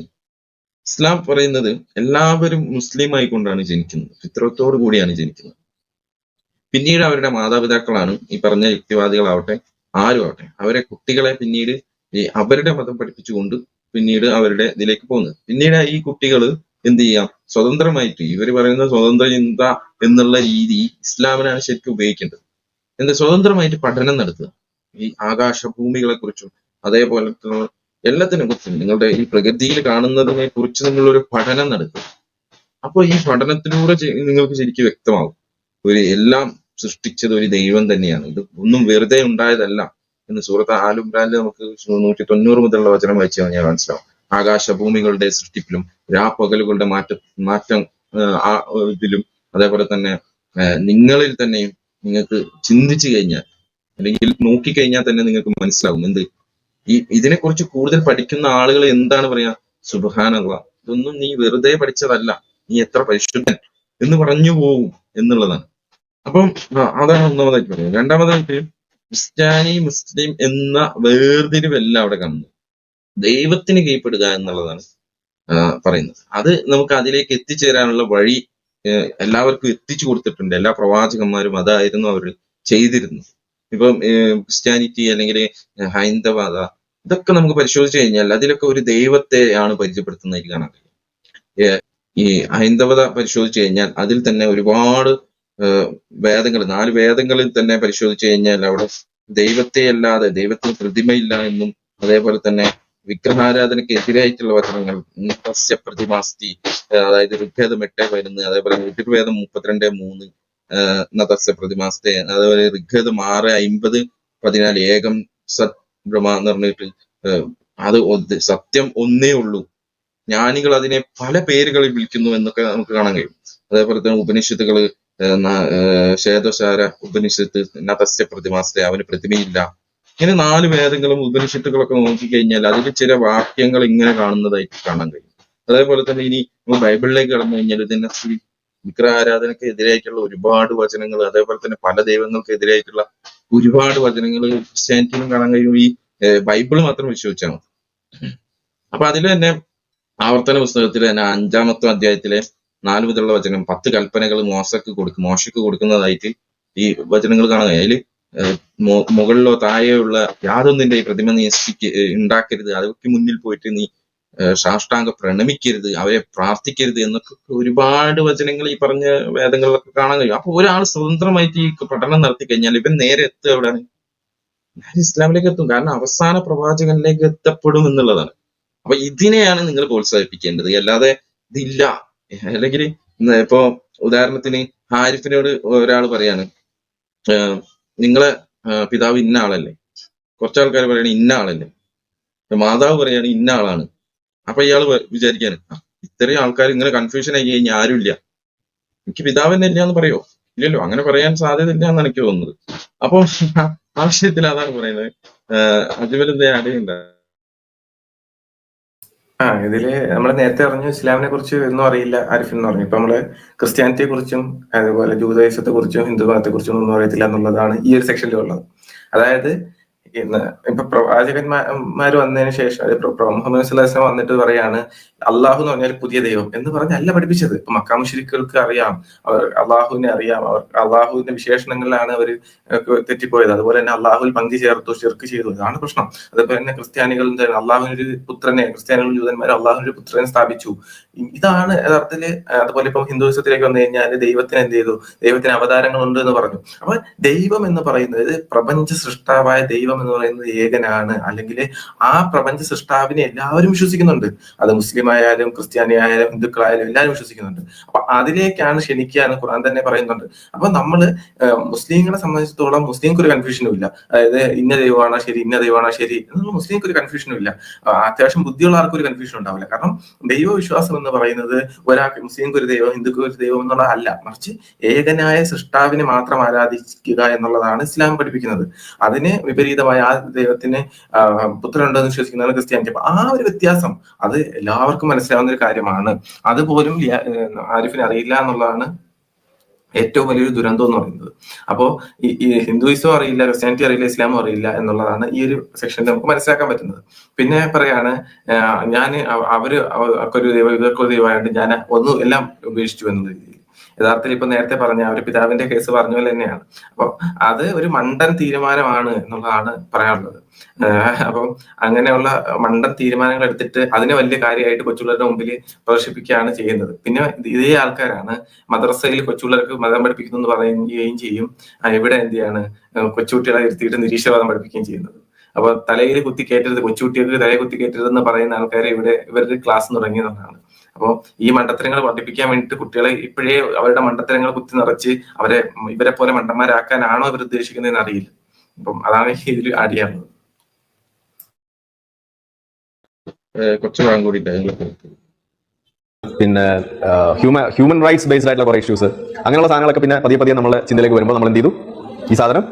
ഇസ്ലാം പറയുന്നത് എല്ലാവരും മുസ്ലിം ആയിക്കൊണ്ടാണ് ജനിക്കുന്നത് ഫിത്രത്തോടു കൂടിയാണ് ജനിക്കുന്നത്. പിന്നീട് അവരുടെ മാതാപിതാക്കളാണ് ഈ പറഞ്ഞ യുക്തിവാദികളാവട്ടെ ആരും ആവട്ടെ അവരെ കുട്ടികളെ പിന്നീട് ഈ അവരുടെ മതം പഠിപ്പിച്ചുകൊണ്ട് പിന്നീട് അവരുടെ ഇതിലേക്ക് പോകുന്നത്. പിന്നീട് ഈ കുട്ടികൾ എന്ത് ചെയ്യാം? സ്വതന്ത്രമായിട്ട് ഇവർ പറയുന്ന സ്വതന്ത്ര ചിന്ത എന്നുള്ള രീതി ഇസ്ലാമിനാണ് ശരിക്കും ഉപയോഗിക്കേണ്ടത്. എന്ത്? സ്വതന്ത്രമായിട്ട് പഠനം നടത്തുക. ഈ ആകാശ ഭൂമികളെ കുറിച്ചും അതേപോലെ എല്ലാത്തിനെ കുറിച്ചും നിങ്ങളുടെ ഈ പ്രകൃതിയിൽ കാണുന്നതിനെ കുറിച്ച് നിങ്ങളൊരു പഠനം നടത്തുക. അപ്പോൾ ഈ പഠനത്തിലൂടെ നിങ്ങൾക്ക് ശരിക്കും വ്യക്തമാകും. ഒരു എല്ലാം സൃഷ്ടിച്ചത് ഒരു ദൈവം തന്നെയാണ്. ഇത് ഒന്നും വെറുതെ ഉണ്ടായതല്ല. എന്ന് സൂറത്ത് ആലുംബ്രാനിൽ നമുക്ക് നൂറ്റി തൊണ്ണൂറ് മുതലുള്ള വചനം വായിച്ചു കഴിഞ്ഞാൽ മനസ്സിലാവും. ആകാശഭൂമികളുടെ സൃഷ്ടിപ്പിലും രാപ്പകലുകളുടെ മാറ്റ മാറ്റം ഇതിലും അതേപോലെ തന്നെ നിങ്ങളിൽ തന്നെയും നിങ്ങൾക്ക് ചിന്തിച്ചു കഴിഞ്ഞാൽ അല്ലെങ്കിൽ നോക്കിക്കഴിഞ്ഞാൽ തന്നെ നിങ്ങൾക്ക് മനസ്സിലാവും എന്ത്? ഈ ഇതിനെക്കുറിച്ച് കൂടുതൽ പഠിക്കുന്ന ആളുകൾ എന്താണ് പറയാ? സുബഹാനുള്ള ഇതൊന്നും നീ വെറുതെ പഠിച്ചതല്ല. നീ എത്ര പരിശുദ്ധൻ എന്ന് പറഞ്ഞു പോകും എന്നുള്ളതാണ്. അപ്പം അതാണ് ഒന്നാമതായിട്ട് പറയുന്നത് രണ്ടാമതായിട്ട് ക്രിസ്ത്യാനി മുസ്ലിം എന്ന വേർതിരിവല്ല അവിടെ കാണുന്നത് ദൈവത്തിന് കീഴ്പ്പെടുക എന്നുള്ളതാണ് പറയുന്നത്. അത് നമുക്ക് അതിലേക്ക് എത്തിച്ചേരാനുള്ള വഴി എല്ലാവർക്കും എത്തിച്ചു കൊടുത്തിട്ടുണ്ട്. എല്ലാ പ്രവാചകന്മാരും അതായിരുന്നു അവർ ചെയ്തിരുന്നത്. ഇപ്പം ക്രിസ്ത്യാനിറ്റി അല്ലെങ്കിൽ ഹൈന്ദവത ഇതൊക്കെ നമുക്ക് പരിശോധിച്ചു കഴിഞ്ഞാൽ അതിലൊക്കെ ഒരു ദൈവത്തെയാണ് പരിചയപ്പെടുത്തുന്നതായിട്ട് കാണാൻ കഴിയും. ഈ ഹൈന്ദവത പരിശോധിച്ചു കഴിഞ്ഞാൽ അതിൽ തന്നെ ഒരുപാട് വേദങ്ങൾ നാല് വേദങ്ങളിൽ തന്നെ പരിശോധിച്ചു കഴിഞ്ഞാൽ അവിടെ ദൈവത്തെ അല്ലാതെ ദൈവത്തിന് പ്രതിമയില്ല എന്നും അതേപോലെ തന്നെ വിഗ്രഹാരാധനയ്ക്ക് എതിരായിട്ടുള്ള വചനങ്ങൾ തസ്യ പ്രതിമാസ്തി അതായത് ഋഗ്വേദം എട്ട് പതിനൊന്ന് അതേപോലെ ഋഗ്വേദം മുപ്പത്തിരണ്ട് മൂന്ന് നതസ്യ പ്രതിമാസ്തെ അതേപോലെ ഋഗ്വേദം ആറ് അയിമ്പത് പതിനാല് ഏകം സത് ബ്രഹ്മ എന്ന് പറഞ്ഞിട്ട് അത് സത്യം ഒന്നേ ഉള്ളൂ. ജ്ഞാനികൾ അതിനെ പല പേരുകളിൽ വിളിക്കുന്നു എന്നൊക്കെ നമുക്ക് കാണാൻ കഴിയും. അതേപോലെ തന്നെ ഉപനിഷത്തുകൾ ശ്വേതസാര ഉപനിഷത്ത് നതസ്യ പ്രതിമാസ്തെ അവന് പ്രതിമയില്ല. ഇങ്ങനെ നാല് വേദങ്ങളും ഉപനിഷത്തുകളൊക്കെ നോക്കിക്കഴിഞ്ഞാൽ അതിൽ ചില വാക്യങ്ങൾ ഇങ്ങനെ കാണുന്നതായിട്ട് കാണാൻ കഴിയും. അതേപോലെ തന്നെ ഇനി ബൈബിളിലേക്ക് കടന്നു കഴിഞ്ഞാൽ ഇതിനെ സ്ത്രീ വിഗ്രഹാരാധനയ്ക്ക് എതിരായിട്ടുള്ള ഒരുപാട് വചനങ്ങൾ അതേപോലെ തന്നെ പല ദൈവങ്ങൾക്ക് എതിരായിട്ടുള്ള ഒരുപാട് വചനങ്ങൾ ക്രിസ്ത്യാനിറ്റിയിലും കാണാൻ കഴിയും. ഈ ബൈബിൾ മാത്രം വിശ്വസിച്ചാൽ മതി. അപ്പൊ അതിൽ തന്നെ ആവർത്തന പുസ്തകത്തിലെ തന്നെ അഞ്ചാമത്തെ അധ്യായത്തിലെ നാല് മുതലുള്ള വചനം പത്ത് കൽപ്പനകൾ മോശക്ക് കൊടുക്കും മോശക്ക് കൊടുക്കുന്നതായിട്ട് ഈ വചനങ്ങൾ കാണുക. അതിൽ മുകളിലോ താഴെയോ ഉള്ള യാതൊന്നിന്റെ ഈ പ്രതിമ നീ ഉണ്ടാക്കരുത്. അതൊക്കെ മുന്നിൽ പോയിട്ട് നീ സാഷ്ടാംഗ പ്രണമിക്കരുത്. അവരെ പ്രാർത്ഥിക്കരുത് എന്നൊക്കെ ഒരുപാട് വചനങ്ങൾ ഈ പറഞ്ഞ വേദങ്ങളിലൊക്കെ കാണാൻ കഴിയും. അപ്പൊ ഒരാൾ സ്വതന്ത്രമായിട്ട് ഈ പഠനം നടത്തി കഴിഞ്ഞാൽ ഇവൻ നേരെ എത്തുക എവിടെയാണ്? ഇസ്ലാമിലേക്ക് എത്തും. കാരണം അവസാന പ്രവാചകനിലേക്ക് എത്തപ്പെടും എന്നുള്ളതാണ്. അപ്പൊ ഇതിനെയാണ് നിങ്ങൾ പ്രോത്സാഹിപ്പിക്കേണ്ടത്. അല്ലാതെ ഇതില്ല. അല്ലെങ്കിൽ ഇപ്പൊ ഉദാഹരണത്തിന് ഹാരിഫിനോട് ഒരാൾ പറയാണ് നിങ്ങളെ പിതാവ് ഇന്ന ആളല്ലേ? കുറച്ച് ആൾക്കാർ പറയണ ഇന്ന ആളല്ലേ? മാതാവ് പറയാണ് ഇന്ന ആളാണ്. അപ്പൊ ഇയാൾ വിചാരിക്കാണ് "ആ, ഇത്രയും ആൾക്കാർ ഇങ്ങനെ കൺഫ്യൂഷൻ ആയി കഴിഞ്ഞാൽ ആരുമില്ല? എനിക്ക് പിതാവ് തന്നെ ഇല്ല എന്ന് പറയോ? ഇല്ലല്ലോ അങ്ങനെ പറയാൻ സാധ്യത ഇല്ല എന്നാണ് എനിക്ക് തോന്നുന്നത്. അപ്പൊ ആ വിഷയത്തിൽ അതാണ് പറയുന്നത്. അജ്മൽ എന്താ ആ ഇതിൽ നമ്മൾ നേരത്തെ പറഞ്ഞു ഇസ്ലാമിനെ കുറിച്ച് ഒന്നും അറിയില്ല ആരിഫിൻ എന്ന് പറഞ്ഞു. ഇപ്പൊ നമ്മൾ ക്രിസ്ത്യാനിറ്റിയെ കുറിച്ചും അതുപോലെ ജൂതദേശത്തെ കുറിച്ചും ഹിന്ദു മതത്തെ കുറിച്ചും ഒന്നും അറിയത്തില്ല എന്നുള്ളതാണ് ഈ ഒരു സെക്ഷനിലുള്ളത് അതായത് ഇന്ന്. ഇപ്പൊ പ്രവാചകന്മാർ വന്നതിന് ശേഷം മനസ്സിലാസം മുഹമ്മദ് സ്വലാസ്ലം വന്നിട്ട് പറയാണ് അള്ളാഹു എന്ന് പറഞ്ഞാൽ പുതിയ ദൈവം എന്ന് പറഞ്ഞല്ല പഠിപ്പിച്ചത്. ഇപ്പൊ മക്കാമുഷിരിക്കൾക്ക് അറിയാം. അവർ അള്ളാഹുവിനെ അറിയാം. അവർ അള്ളാഹുവിന്റെ വിശേഷണങ്ങളിലാണ് അവർ തെറ്റിപ്പോയത്. അതുപോലെ തന്നെ അള്ളാഹുവിൽ പങ്കു ചേർത്തു ചെറുക്ക് ചെയ്തു. അതാണ് പ്രശ്നം. അതുപോലെ തന്നെ ക്രിസ്ത്യാനികൾ അള്ളാഹുവിനൊരു പുത്രനെ ക്രിസ്ത്യാനികളും ജൂതന്മാരും അള്ളാഹുവിനൊരു പുത്രനെ സ്ഥാപിച്ചു. ഇതാണ് യഥാർത്ഥത്തിൽ അതുപോലെ ഇപ്പം ഹിന്ദുവിസത്തിലേക്ക് വന്നു കഴിഞ്ഞാൽ ദൈവത്തിന് എന്ത് ചെയ്തു? ദൈവത്തിന് അവതാരങ്ങളുണ്ട് എന്ന് പറഞ്ഞു. അപ്പൊ ദൈവം എന്ന് പറയുന്നത് പ്രപഞ്ച സൃഷ്ടാവായ ദൈവം എന്ന് പറയുന്നത് ഏകനാണ്. അല്ലെങ്കിൽ ആ പ്രപഞ്ച സൃഷ്ടാവിനെ എല്ലാവരും വിശ്വസിക്കുന്നുണ്ട്. അത് മുസ്ലിം ആയാലും ക്രിസ്ത്യാനി ആയാലും ഹിന്ദുക്കളായാലും എല്ലാവരും വിശ്വസിക്കുന്നുണ്ട്. അപ്പൊ അതിലേക്കാണ് ക്ഷണിക്കാന്ന് ഖുർആൻ തന്നെ പറയുന്നുണ്ട്. അപ്പൊ നമ്മൾ മുസ്ലിങ്ങളെ സംബന്ധിച്ചിടത്തോളം മുസ്ലിംക്ക് ഒരു കൺഫ്യൂഷനും ഇല്ല. അതായത് ഇന്ന ദൈവമാണോ ശരി ഇന്ന ദൈവമാണോ ശരി എന്നുള്ള മുസ്ലിംക്ക് ഒരു കൺഫ്യൂഷനും ഇല്ല. അത്യാവശ്യം ബുദ്ധിയുള്ള ആർക്കും ഒരു കൺഫ്യൂഷൻ ഉണ്ടാവില്ല. കാരണം ദൈവവിശ്വാസം എന്ന് പറയുന്നത് ഒരാൾക്ക് മുസ്ലിംക്ക് ഒരു ദൈവം ഹിന്ദുക്ക് ഒരു ദൈവം എന്നുള്ളതല്ല മറിച്ച് ഏകനായ സൃഷ്ടാവിനെ മാത്രം ആരാധിക്കുക എന്നുള്ളതാണ് ഇസ്ലാം പഠിപ്പിക്കുന്നത്. അതിന് വിപരീതമായി പിതാവായ ആ ദൈവത്തിന് പുത്രനുണ്ടെന്ന് വിശ്വസിക്കുന്നതാണ് ക്രിസ്ത്യാനിറ്റി. അപ്പൊ ആ ഒരു വ്യത്യാസം അത് എല്ലാവർക്കും മനസ്സിലാവുന്ന ഒരു കാര്യമാണ്. അതുപോലും ആരിഫിന് അറിയില്ല എന്നുള്ളതാണ് ഏറ്റവും വലിയൊരു ദുരന്തം എന്ന് പറയുന്നത്. അപ്പോ ഈ ഹിന്ദുയിസം അറിയില്ല ക്രിസ്ത്യാനിറ്റി അറിയില്ല ഇസ്ലാമും അറിയില്ല എന്നുള്ളതാണ് ഈ ഒരു സെക്ഷനിൽ നമുക്ക് മനസ്സിലാക്കാൻ പറ്റുന്നത്. പിന്നെ പറയാണ് ഞാൻ അവർ ഒരു ദൈവം ഇവർക്കൊരു ദൈവമായിട്ട് ഞാൻ ഒന്നും എല്ലാം ഉപേക്ഷിച്ചു എന്നുള്ള രീതിയിൽ യഥാർത്ഥത്തിൽ ഇപ്പൊ നേരത്തെ പറഞ്ഞ അവർ പിതാവിന്റെ കേസ് പറഞ്ഞ പോലെ തന്നെയാണ്. അപ്പൊ അത് ഒരു മണ്ടൻ തീരുമാനമാണ് എന്നുള്ളതാണ് പറയാനുള്ളത്. അപ്പം അങ്ങനെയുള്ള മണ്ടൻ തീരുമാനങ്ങൾ എടുത്തിട്ട് അതിനെ വലിയ കാര്യമായിട്ട് കൊച്ചുള്ളവരുടെ മുമ്പിൽ പ്രദർശിപ്പിക്കുകയാണ് ചെയ്യുന്നത്. പിന്നെ ഇതേ ആൾക്കാരാണ് മദ്രസയിൽ കൊച്ചുള്ളർക്ക് മതം പഠിപ്പിക്കുന്നു എന്ന് പറയുകയും ചെയ്യും. ഇവിടെ എന്ത് ചെയ്യാണ്? കൊച്ചുകുട്ടികളെ ഇരുത്തിയിട്ട് നിരീശ്വരവാദം പഠിപ്പിക്കുകയും ചെയ്യുന്നത്. അപ്പൊ തലയിൽ കുത്തി കയറ്റരുത് കൊച്ചുകുട്ടികൾക്ക് തലയിൽ കുത്തി കയറ്റരുതെന്ന് പറയുന്ന ആൾക്കാരെ ഇവിടെ ഇവരുടെ ക്ലാസ് തുടങ്ങിയതാണ്. അപ്പോൾ ഈ മണ്ടത്തരങ്ങൾ വർദ്ധിപ്പിക്കാൻ വേണ്ടിയിട്ട് കുട്ടികളെ ഇപ്പോഴേ അവരുടെ മണ്ടത്തരങ്ങൾ കുത്തി നിറച്ച് അവരെ ഇവരെ പോലെ മണ്ടന്മാരാക്കാനാണോ ഉദ്ദേശിക്കുന്നത് ഉദ്ദേശിക്കുന്നതെന്ന് അറിയില്ല. അപ്പം അതാണ് ഇതിൽ ആഡ് ചെയ്യാറുള്ളത് കുറച്ച് ഭാഗം കൂടി പിന്നെ ഹ്യൂമൻ ഹ്യൂമൻ റൈറ്റ്സ് ബേസ്ഡ് ആയിട്ടുള്ള കുറെ ഇഷ്യൂസ് അങ്ങനെയുള്ള സാധനങ്ങളൊക്കെ പിന്നെ പതിയെ പതിയെ നമ്മൾ ചിന്തയിലേക്ക് വരുമ്പോൾ നമ്മൾ എന്ത് ചെയ്തു? ഈ സാധനം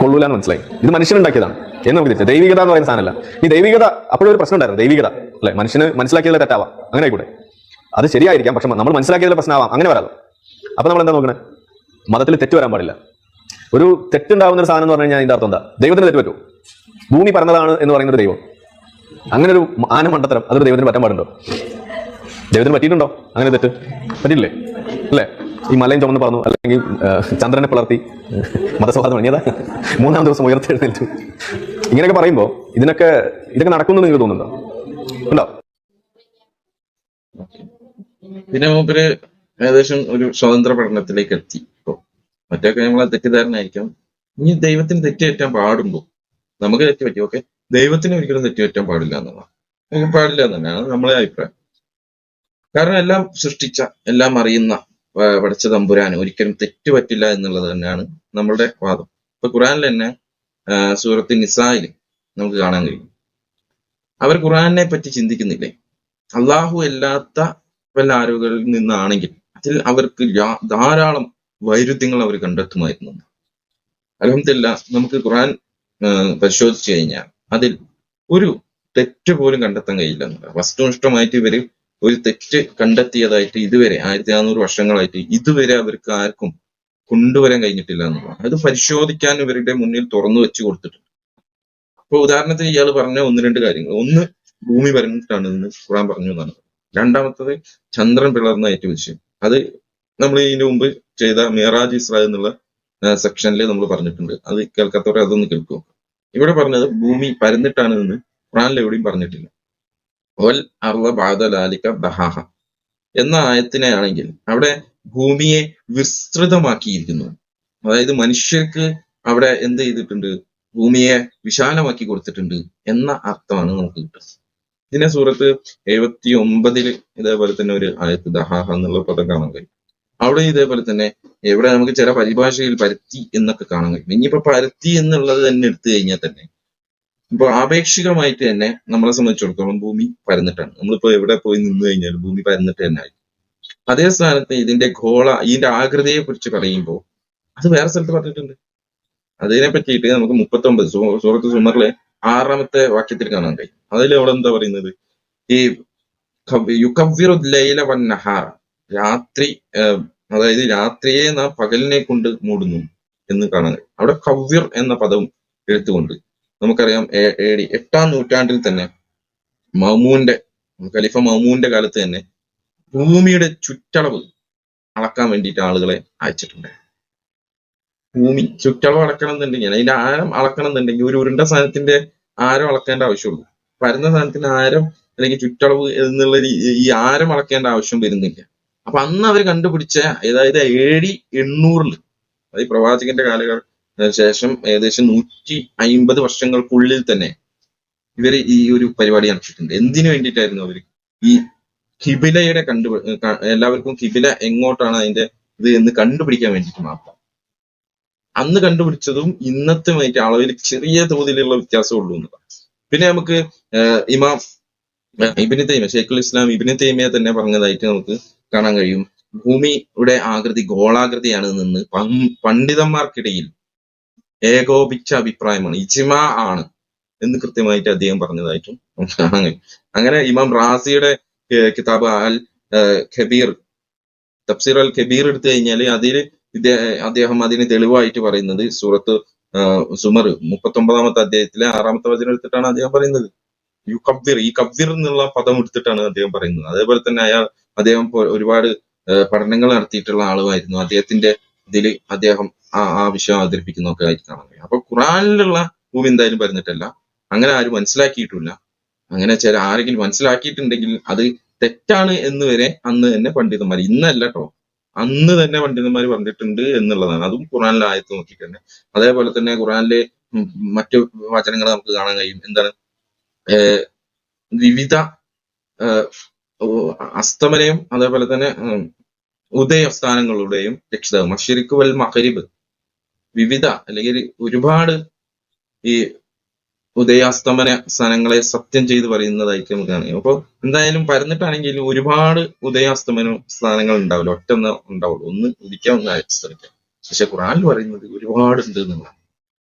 കൊള്ളൂല എന്ന് മനസ്സിലായി. ഇത് മനുഷ്യനുണ്ടാക്കിയതാണ് എന്ന് നമുക്ക് തിരിച്ചു ദൈവികത എന്ന് പറയുന്ന സാധനമല്ല. ഈ ദൈവികത അപ്പോഴൊരു ഒരു പ്രശ്നം ഉണ്ടായിരുന്നു. ദൈവികത. അല്ലെ? മനുഷ്യന് മനസ്സിലാക്കിയതിൽ തെറ്റാവാം. അങ്ങനെ ആയിക്കോട്ടെ അത് ശരിയായിരിക്കാം പക്ഷെ നമ്മൾ മനസ്സിലാക്കിയതിൽ പ്രശ്നമാവാം. അങ്ങനെ വരാതോ അപ്പൊ നമ്മൾ എന്താ നോക്കണേ? മതത്തിൽ തെറ്റ് വരാൻ പാടില്ല. ഒരു തെറ്റുണ്ടാവുന്ന ഒരു സാധനം എന്ന് പറഞ്ഞു കഴിഞ്ഞാൽ അതിന്റെ അർത്ഥം എന്താ? ദൈവത്തിന് തെറ്റ് പറ്റുമോ ഭൂമി പറഞ്ഞതാണ് എന്ന് പറയുന്ന ദൈവം. അങ്ങനെ ഒരു ആന മണ്ടത്തരം അതൊരു ദൈവത്തിന് പറ്റാൻ പാടുണ്ടോ? ദൈവത്തിന് പറ്റിയിട്ടുണ്ടോ? അങ്ങനെ തെറ്റ്? പറ്റിയില്ലേ? അല്ലേ? ഈ മലയും ചുമന്ന് പറഞ്ഞു അല്ലെങ്കിൽ ചന്ദ്രനെ പിളർത്തി മതസൗഹാർദ്ദം അണിയതാ മൂന്നാം ദിവസം ഉയർത്തെഴുന്നേറ്റു. ഇങ്ങനെയൊക്കെ പറയുമ്പോൾ ഇതിനൊക്കെ ഇതൊക്കെ നടക്കുമെന്ന് നിങ്ങൾക്ക് തോന്നുന്നുണ്ടോ? ഉണ്ടോ പിന്നെ മൂപ്പര് ഏകദേശം ഒരു സ്വതന്ത്ര പഠനത്തിലേക്ക് എത്തി. ഇപ്പൊ മറ്റൊക്കെ നമ്മളെ തെറ്റിദ്ധാരണ ആയിരിക്കാം ഇനി ദൈവത്തിന് തെറ്റുപറ്റാൻ പാടുണ്ടോ? നമുക്ക് തെറ്റ് പറ്റി ഓക്കെ? ദൈവത്തിന് ഒരിക്കലും തെറ്റുപറ്റാൻ പാടില്ല എന്നുള്ളതാണ്. പാടില്ല എന്നാണ് നമ്മളെ അഭിപ്രായം. കാരണം എല്ലാം സൃഷ്ടിച്ച എല്ലാം അറിയുന്ന പഠിച്ച തമ്പുരാന് ഒരിക്കലും തെറ്റുപറ്റില്ല എന്നുള്ളത് തന്നെയാണ് നമ്മളുടെ വാദം. ഇപ്പൊ ഖുറാനിൽ തന്നെ സൂറത്ത് നിസായിൽ നമുക്ക് കാണാൻ കഴിയും. അവർ ഖുറാനെ പറ്റി ചിന്തിക്കുന്നില്ലേ? അള്ളാഹു അല്ലാത്ത വല്ല ആരോഗ്യങ്ങളിൽ നിന്നാണെങ്കിൽ അതിൽ അവർക്ക് ധാരാളം വൈരുദ്ധ്യങ്ങൾ അവർ കണ്ടെത്തുമായിരുന്നു. അലഹമില്ല നമുക്ക് ഖുറാൻ പരിശോധിച്ചു കഴിഞ്ഞാൽ അതിൽ ഒരു തെറ്റ് പോലും കണ്ടെത്താൻ കഴിയില്ല എന്നുള്ള വസ്തുനിഷ്ഠമായിട്ട് ഇവർ ഒരു തെറ്റ് കണ്ടെത്തിയതായിട്ട് ഇതുവരെ ആയിരത്തി നാനൂറ് വർഷങ്ങളായിട്ട് ഇതുവരെ അവർക്ക് ആർക്കും കൊണ്ടുവരാൻ കഴിഞ്ഞിട്ടില്ല എന്നുള്ളതാണ് അത് പരിശോധിക്കാൻ ഇവരുടെ മുന്നിൽ തുറന്നു വെച്ച് കൊടുത്തിട്ടുണ്ട്. അപ്പൊ ഉദാഹരണത്തിന് ഇയാൾ പറഞ്ഞ ഒന്ന് രണ്ട് കാര്യങ്ങൾ. ഒന്ന് ഭൂമി പരന്നിട്ടാണ് എന്ന് ഖുറാൻ പറഞ്ഞു എന്നാണ്. രണ്ടാമത്തത് ചന്ദ്രൻ പിളർന്ന വിഷയം അത് നമ്മൾ ഇതിനു മുമ്പ് ചെയ്ത മിറാജ് ഇസ്ര എന്നുള്ള സെക്ഷനിൽ നമ്മൾ പറഞ്ഞിട്ടുണ്ട്. അത് കേൾക്കാത്തവരെ അതൊന്ന് കേൾക്കുക ഇവിടെ പറഞ്ഞത് ഭൂമി പരന്നിട്ടാണ് എന്ന് ഖുറാനിൽ എവിടെയും പറഞ്ഞിട്ടില്ല. ഒൽ അർവ ബാദ ലാലിക ബഹാഹ. എന്ന ആയത്തിനെയാണെങ്കിൽ അവിടെ ഭൂമിയെ വിസ്തൃതമാക്കിയിരിക്കുന്നു. അതായത് മനുഷ്യർക്ക് അവിടെ എന്ത് ചെയ്തിട്ടുണ്ട്? ഭൂമിയെ വിശാലമാക്കി കൊടുത്തിട്ടുണ്ട് എന്ന അർത്ഥമാണ് നമുക്ക് കിട്ടുന്നത് ഇതിനെ സൂറത്ത് എഴുപത്തി ഒമ്പതിൽ ഇതേപോലെ തന്നെ ഒരു ആയത്ത് ദഹാഹ എന്നുള്ള പദം കാണാൻ കഴിയും. അവിടെ ഇതേപോലെ തന്നെ എവിടെ നമുക്ക് ചില പരിഭാഷയിൽ പരത്തി എന്നൊക്കെ കാണാൻ കഴിയും. ഇനിയിപ്പോ പരത്തി എന്നുള്ളത് തന്നെ എടുത്തു കഴിഞ്ഞാൽ തന്നെ ഇപ്പൊ ആപേക്ഷികമായിട്ട് തന്നെ നമ്മളെ സംബന്ധിച്ചിടത്തോളം ഭൂമി പരന്നിട്ടാണ്. നമ്മളിപ്പോ എവിടെ പോയി നിന്ന് കഴിഞ്ഞാലും ഭൂമി പരന്നിട്ട് തന്നെ ആയി അതേ സ്ഥാനത്ത് ഇതിന്റെ ഗോള ഇതിന്റെ ആകൃതിയെ കുറിച്ച് പറയുമ്പോൾ അത് വേറെ സ്ഥലത്ത് പറഞ്ഞിട്ടുണ്ട്. അതിനെ പറ്റിയിട്ട് നമുക്ക് മുപ്പത്തി ഒമ്പത് സൂറത്ത് സുമറിലെ ആറാമത്തെ വാക്യത്തിൽ കാണാൻ കഴിയും. അതിൽ അവിടെ എന്താ പറയുന്നത്? ഈ യുക്കവ്വിറു ലൈല വൻ നഹാറ രാത്രി അതായത് രാത്രിയെ നാം പകലിനെ കൊണ്ട് മൂടുന്നു എന്ന് കാണാൻ കഴിയും. അവിടെ കവ്യർ എന്ന പദം എടുത്തുകൊണ്ട് നമുക്കറിയാം എട്ടാം നൂറ്റാണ്ടിൽ തന്നെ മൗമൂന്റെ ഖലീഫ മൗമൂന്റെ കാലത്ത് തന്നെ ഭൂമിയുടെ ചുറ്റളവ് അളക്കാൻ വേണ്ടിയിട്ട് ആളുകളെ അയച്ചിട്ടുണ്ട്. ഭൂമി ചുറ്റളവ് അളക്കണം എന്നുണ്ടെങ്കിൽ അതിന്റെ ആരം അളക്കണം എന്നുണ്ടെങ്കിൽ ഒരു ഉരുണ്ട സാധനത്തിന്റെ ആരം അളക്കേണ്ട ആവശ്യമുള്ളൂ. പരന്ന സാധനത്തിന്റെ ആരം അല്ലെങ്കിൽ ചുറ്റളവ് എന്നുള്ള ഈ ആരം അളക്കേണ്ട ആവശ്യം വരുന്നില്ല. അപ്പൊ അന്ന് അവർ കണ്ടുപിടിച്ച അതായത് ഡി എണ്ണൂറിൽ അതായത് പ്രവാചകന്റെ കാലഘട്ട ശേഷം ഏകദേശം നൂറ്റി അയിമ്പത് വർഷങ്ങൾക്കുള്ളിൽ തന്നെ ഇവർ ഈ ഒരു പരിപാടി നടത്തിയിട്ടുണ്ട്. എന്തിനു വേണ്ടിയിട്ടായിരുന്നു അവർ ഈ കിബിലയുടെ കണ്ടു എല്ലാവർക്കും കിബില എങ്ങോട്ടാണ് അതിന്റെ ഇത് എന്ന് കണ്ടുപിടിക്കാൻ വേണ്ടിയിട്ട് മാത്രം. അന്ന് കണ്ടുപിടിച്ചതും ഇന്നത്തുമായിട്ട് അളവിൽ ചെറിയ തോതിലുള്ള വ്യത്യാസം ഉള്ളൂ എന്നതാണ് പിന്നെ നമുക്ക് ഇമാം ഇബിന് തൈമ ഷെയ്ഖുൽ ഇസ്ലാം ഇബിന് തൈമിയ തന്നെ പറഞ്ഞതായിട്ട് നമുക്ക് കാണാൻ കഴിയും. ഭൂമിയുടെ ആകൃതി ഗോളാകൃതിയാണ് നിന്ന് പണ്ഡിതന്മാർക്കിടയിൽ ഏകോപിച്ച അഭിപ്രായമാണ്. ഇജ്മാ ആണ് എന്ന് കൃത്യമായിട്ട് അദ്ദേഹം പറഞ്ഞതായിട്ടും നമുക്ക് കാണാൻ കഴിയും. അങ്ങനെ ഇമാം റാസിയുടെ കിതാബ് അൽ ഖബീർ തഫ്സീർ അൽ ഖബീർ എടുത്തു കഴിഞ്ഞാൽ അതിൽ അദ്ദേഹം അതിന് തെളിവായിട്ട് പറയുന്നത് സൂറത്ത് സുമർ മുപ്പത്തൊമ്പതാമത്തെ അധ്യായത്തിലെ ആറാമത്തെ വചനം എടുത്തിട്ടാണ് അദ്ദേഹം പറയുന്നത്. യു കബ്ദിർ ഈ കബ്ദിർ എന്നുള്ള പദം എടുത്തിട്ടാണ് അദ്ദേഹം പറയുന്നത്. അതേപോലെ തന്നെ അയാൾ അദ്ദേഹം ഒരുപാട് പഠനങ്ങൾ നടത്തിയിട്ടുള്ള ആളുമായിരുന്നു. അദ്ദേഹത്തിന്റെ ഇതിൽ അദ്ദേഹം ആ ആ വിഷയം അവതരിപ്പിക്കുന്നൊക്കെ ആയിട്ട് അപ്പൊ ഖുറാനിലുള്ള ഭൂമി എന്തായാലും പറഞ്ഞിട്ടല്ല അങ്ങനെ ആരും മനസ്സിലാക്കിയിട്ടില്ല. അങ്ങനെ ചില ആരെങ്കിലും മനസ്സിലാക്കിയിട്ടുണ്ടെങ്കിൽ അത് തെറ്റാണ് എന്ന് വരെ അന്ന് തന്നെ പണ്ഡിതന്മാർ ഇന്നല്ല കേട്ടോ അന്ന് തന്നെ പണ്ഡിതന്മാർ പറഞ്ഞിട്ടുണ്ട് എന്നുള്ളതാണ്. അതും ഖുറാനിലെ ആയത്ത് നോക്കിയിട്ട് തന്നെ അതേപോലെ തന്നെ ഖുറാനിലെ മറ്റു വചനങ്ങൾ നമുക്ക് കാണാൻ കഴിയും. എന്താണ്? വിവിധ അസ്തമനയും അതേപോലെ തന്നെ ഉദയസ്ഥാനങ്ങളുടെയും രക്ഷിതാവ് മഷിരിക്കുവൽ വൽ മഹരിബ് വിവിധ അല്ലെങ്കിൽ ഒരുപാട് ഈ ഉദയാസ്തമന സ്ഥാനങ്ങളെ സത്യം ചെയ്ത് പറയുന്നതായിട്ട് നമുക്ക് കാണാം അപ്പൊ എന്തായാലും പരന്നിട്ടാണെങ്കിലും ഒരുപാട് ഉദയാസ്തമന സ്ഥാനങ്ങൾ ഉണ്ടാവില്ല. ഒറ്റ ഒന്ന് ഉണ്ടാവുള്ളൂ. ഒന്ന് ഉദിക്കാം ഒന്ന് അസ്തമിക്കാം പക്ഷെ ഖുറാനിൽ പറയുന്നത് ഒരുപാട് ഉണ്ട് എന്നുള്ളതാണ്.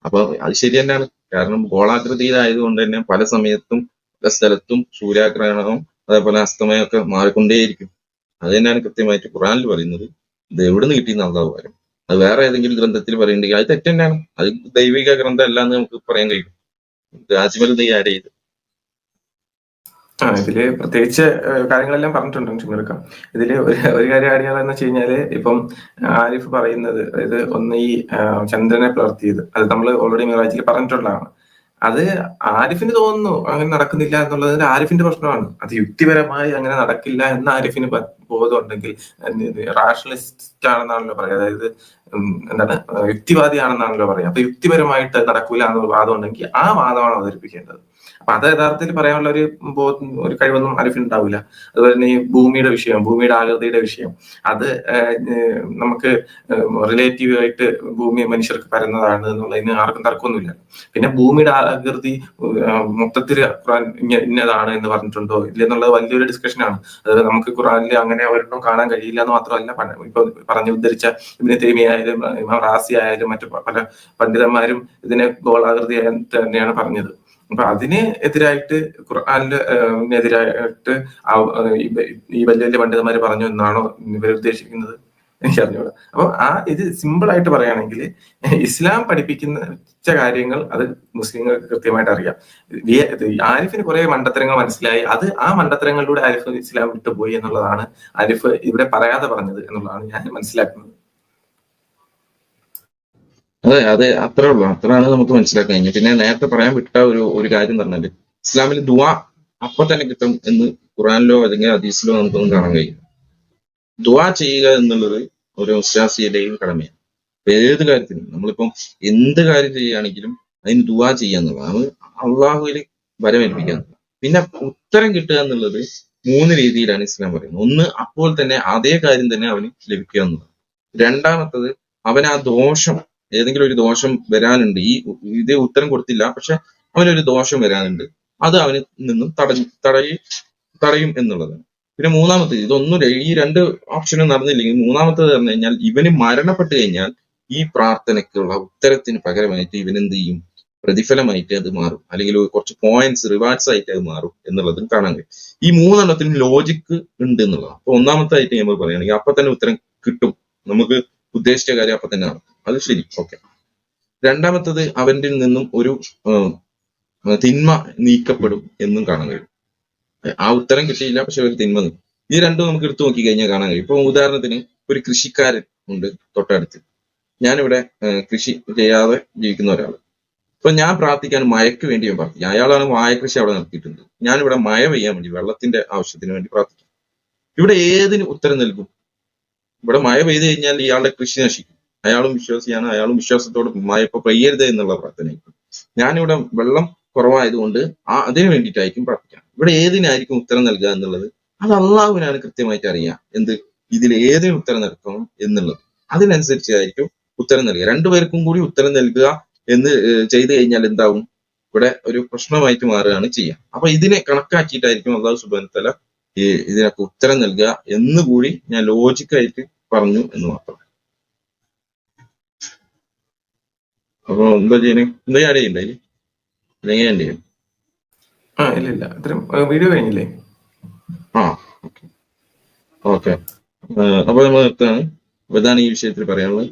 അപ്പൊ അത് ശരി തന്നെയാണ്. കാരണം ഗോളാകൃതിയിലായതുകൊണ്ട് തന്നെ പല സമയത്തും പല സ്ഥലത്തും സൂര്യാഗ്രഹണവും അതേപോലെ അസ്തമയമൊക്കെ മാറിക്കൊണ്ടേയിരിക്കും. അത് തന്നെയാണ് കൃത്യമായിട്ട് ഖുറാനിൽ പറയുന്നത്. ഇത് എവിടെ നിന്ന് കിട്ടിയെന്ന് നല്ലത് പറയും അത് വേറെ ഏതെങ്കിലും ഗ്രന്ഥത്തിൽ പറയുന്നുണ്ടെങ്കിൽ അത് തെറ്റ് തന്നെയാണ് അത് ദൈവിക ഗ്രന്ഥം അല്ല എന്ന് നമുക്ക് പറയാൻ കഴിയും. രാജ്മൽ നീ ആഡ് ചെയ്ത്. ആ ഇതിൽ പ്രത്യേകിച്ച് കാര്യങ്ങളെല്ലാം പറഞ്ഞിട്ടുണ്ട് ഷിമിർക്ക ഇതിൽ ഒരു ഒരു കാര്യം ആഡ് ചെയ്യാന്ന് വെച്ച് കഴിഞ്ഞാൽ ഇപ്പം ആരിഫ് പറയുന്നത് അതായത് ഒന്ന് ഈ ചന്ദ്രനെ പിളർത്തിയത് അത് നമ്മൾ ഓൾറെഡി മിറാജിൽ പറഞ്ഞിട്ടുള്ളതാണ്. അത് ആരിഫിന് തോന്നുന്നു അങ്ങനെ നടക്കുന്നില്ല എന്നുള്ളത് ആരിഫിന്റെ പ്രശ്നമാണ്. അത് യുക്തിപരമായി അങ്ങനെ നടക്കില്ല എന്ന് ആരിഫിന് ബോധം ബോധമുണ്ടെങ്കിൽ റാഷണലിസ്റ്റ് ആണെന്നാണല്ലോ പറയുക അതായത് എന്താണ് യുക്തിവാദിയാണെന്നാണല്ലോ പറയുക അപ്പൊ യുക്തിപരമായിട്ട് നടക്കൂല എന്നുള്ള വാദം ഉണ്ടെങ്കിൽ ആ വാദമാണ് അവതരിപ്പിക്കേണ്ടത്. അപ്പൊ അത് യഥാർത്ഥത്തിൽ പറയാനുള്ള ഒരു ഒരു കഴിവൊന്നും ആരിഫിന് ഉണ്ടാവില്ല. അതുപോലെ തന്നെ ഈ ഭൂമിയുടെ വിഷയം ഭൂമിയുടെ ആകൃതിയുടെ വിഷയം. അത് നമുക്ക് റിലേറ്റീവ് ആയിട്ട് ഭൂമി മനുഷ്യർക്ക് പരന്നതാണ് എന്നുള്ളതിന് ആർക്കും തർക്കമൊന്നുമില്ല. പിന്നെ ഭൂമിയുടെ ആകൃതി മൊത്തത്തിൽ ഖുറാൻ ഇന്ന- ഇന്നതാണ് എന്ന് പറഞ്ഞിട്ടുണ്ടോ ഇല്ലെന്നുള്ളത് വലിയൊരു ഡിസ്കഷനാണ് അത് നമുക്ക് ഖുറാനിൽ അങ്ങനെ ഒരെണ്ണം കാണാൻ കഴിയില്ല എന്ന് മാത്രമല്ല ഇപ്പൊ പറഞ്ഞു ഉദ്ധരിച്ച ഇബിന് തേമി ആയാലും ഇമാം റാസി ആയാലും മറ്റു പല പണ്ഡിതന്മാരും ഇതിനെ ഗോളാകൃതി തന്നെയാണ് പറഞ്ഞത്. അപ്പൊ അതിന് എതിരായിട്ട് ഖുർആാനിന്റെ എതിരായിട്ട് ഈ വലിയ വലിയ പണ്ഡിതന്മാര് പറഞ്ഞു എന്നാണോ ഇവർ ഉദ്ദേശിക്കുന്നത്? എനിക്ക് അറിഞ്ഞൂടാ. അപ്പൊ ആ ഇത് സിമ്പിൾ ആയിട്ട് പറയുകയാണെങ്കിൽ ഇസ്ലാം പഠിപ്പിക്കുന്ന കാര്യങ്ങൾ അത് മുസ്ലിങ്ങൾക്ക് കൃത്യമായിട്ട് അറിയാം. ആരിഫിന് കുറെ മണ്ടത്തരങ്ങൾ മനസ്സിലായി. അത് ആ മണ്ടത്തരങ്ങളിലൂടെ ആരിഫ് ഇസ്ലാം വിട്ടുപോയി എന്നുള്ളതാണ് ആരിഫ് ഇവിടെ പറയാതെ പറഞ്ഞത് എന്നുള്ളതാണ് ഞാൻ മനസ്സിലാക്കുന്നത്. അതെ അതെ അത്രേ ഉള്ളൂ. അത്രയാണ് നമുക്ക് മനസ്സിലാക്കാൻ കഴിഞ്ഞത്. പിന്നെ നേരത്തെ പറയാൻ വിട്ട ഒരു ഒരു കാര്യം പറഞ്ഞാൽ ഇസ്ലാമിൽ ദുആ അപ്പൊ തന്നെ കിട്ടും എന്ന് ഖുറാനിലോ അല്ലെങ്കിൽ ഹദീസിലോ നമുക്കൊന്നും കാണാൻ കഴിയില്ല. ദുആ ചെയ്യുക എന്നുള്ളത് ഒരു വിശ്വാസിയുടെയും കടമയാണ്. ഏത് കാര്യത്തിനും നമ്മളിപ്പം എന്ത് കാര്യം ചെയ്യുകയാണെങ്കിലും അതിന് ദുആ ചെയ്യുക എന്നുള്ളത് നമ്മൾ അള്ളാഹുവിൽ വരമേൽപ്പിക്കുക എന്നുള്ളത് പിന്നെ ഉത്തരം കിട്ടുക എന്നുള്ളത് മൂന്ന് രീതിയിലാണ് ഇസ്ലാം പറയുന്നത്. ഒന്ന് അപ്പോൾ തന്നെ അതേ കാര്യം തന്നെ അവന് ലഭിക്കുക എന്നുള്ളത് രണ്ടാമത്തത് അവൻ ആ ദോഷം ഏതെങ്കിലും ഒരു ദോഷം വരാനുണ്ട്. ഈ ഇതേ ഉത്തരം കൊടുത്തില്ല. പക്ഷെ അവനൊരു ദോഷം വരാനുണ്ട്. അത് അവന് നിന്നും തടഞ്ഞു തടയി തടയും എന്നുള്ളതാണ്. പിന്നെ മൂന്നാമത്തെ ഇതൊന്നും ഈ രണ്ട് ഓപ്ഷനും നടന്നില്ലെങ്കിൽ മൂന്നാമത്തേത് പറഞ്ഞു കഴിഞ്ഞാൽ ഇവന് മരണപ്പെട്ട് കഴിഞ്ഞാൽ ഈ പ്രാർത്ഥനയ്ക്കുള്ള ഉത്തരത്തിന് പകരമായിട്ട് ഇവൻ എന്ത് ചെയ്യും? പ്രതിഫലമായിട്ട് അത് മാറും. അല്ലെങ്കിൽ കുറച്ച് പോയിന്റ്സ് റിവാർഡ്സ് ആയിട്ട് അത് മാറും എന്നുള്ളതും കാണാൻ കഴിയും. ഈ മൂന്നെണ്ണത്തിനും ലോജിക്ക് ഉണ്ട് എന്നുള്ളതാണ്. അപ്പൊ ഒന്നാമത്തെ ആയിട്ട് നമ്മൾ പറയുകയാണെങ്കിൽ അപ്പൊ തന്നെ ഉത്തരം കിട്ടും. നമുക്ക് ഉദ്ദേശിച്ച കാര്യം അപ്പൊ തന്നെ അത് ശരി ഓക്കെ രണ്ടാമത്തത് അവന്റെ നിന്നും ഒരു തിന്മ നീക്കപ്പെടും എന്നും കാണാൻ കഴിയും. ആ ഉത്തരം കിട്ടിയില്ല പക്ഷെ ഒരു തിന്മ നീക്കും ഈ രണ്ടും നമുക്ക് എടുത്തു നോക്കി കഴിഞ്ഞാൽ കാണാൻ കഴിയും. ഇപ്പൊ ഉദാഹരണത്തിന് ഒരു കൃഷിക്കാരൻ ഉണ്ട് തൊട്ടടുത്ത്. ഞാനിവിടെ കൃഷി ചെയ്യാതെ ജീവിക്കുന്ന ഒരാൾ അപ്പൊ ഞാൻ പ്രാർത്ഥിക്കാൻ മഴയ്ക്ക് വേണ്ടി ഞാൻ പ്രാർത്ഥിക്കും. അയാളാണ് മായ കൃഷി അവിടെ നടത്തിയിട്ടുണ്ട് ഞാനിവിടെ മഴ പെയ്യാൻ വേണ്ടി വെള്ളത്തിന്റെ ആവശ്യത്തിന് വേണ്ടി പ്രാർത്ഥിക്കും. ഇവിടെ ഏതിന് ഉത്തരം നൽകും? ഇവിടെ മഴ പെയ്തു കഴിഞ്ഞാൽ ഇയാളുടെ കൃഷി നശിക്കും. അയാളും വിശ്വാസിയാണ് അയാളും വിശ്വാസത്തോടെ മായപ്പ പെയ്യരുത് എന്നുള്ള പ്രാർത്ഥനയായിരിക്കും ഞാനിവിടെ വെള്ളം കുറവായതുകൊണ്ട് ആ അതിന് വേണ്ടിയിട്ടായിരിക്കും പ്രാർത്ഥിക്കാം ഇവിടെ ഏതിനായിരിക്കും ഉത്തരം നൽകുക എന്നുള്ളത് അത് അള്ളാഹുവിനാണ് കൃത്യമായിട്ട് അറിയാം. എന്ത്? ഇതിൽ ഏതിന് ഉത്തരം നൽകണം എന്നുള്ളത്. അതിനനുസരിച്ചായിരിക്കും ഉത്തരം നൽകുക. രണ്ടുപേർക്കും കൂടി ഉത്തരം നൽകുക എന്ന് ചെയ്തു കഴിഞ്ഞാൽ എന്താവും? ഇവിടെ ഒരു പ്രശ്നമായിട്ട് മാറുകയാണ് ചെയ്യുക അപ്പൊ ഇതിനെ കണക്കാക്കിയിട്ടായിരിക്കും അള്ളാഹു സുബാൻ തല ഈ ഇതിനൊക്കെ ഉത്തരം നൽകുക എന്നുകൂടി ഞാൻ ലോജിക്കായിട്ട് പറഞ്ഞു എന്ന് മാത്രം. അപ്പൊ എന്താ ചെയ്യണേ? എന്താ ആഡ് ചെയ്യണ്ടേ? അല്ലെങ്കിൽ ചെയ്യും ആ ഇല്ല ഇല്ല. ഇത്രയും വീഡിയോ കഴിഞ്ഞില്ലേ? ആ ഓക്കെ. ഓക്കെ. അപ്പൊ നമ്മൾ നിർത്താണ് അപ്പൊ ഇതാണ് ഈ വിഷയത്തിൽ പറയാനുള്ളത്.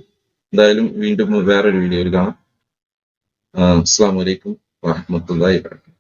എന്തായാലും വീണ്ടും വേറൊരു വീഡിയോയിൽ കാണാം. അസ്സാം വലൈക്കും വാഹമത്തല്ലാ വാബർക്കാത്തു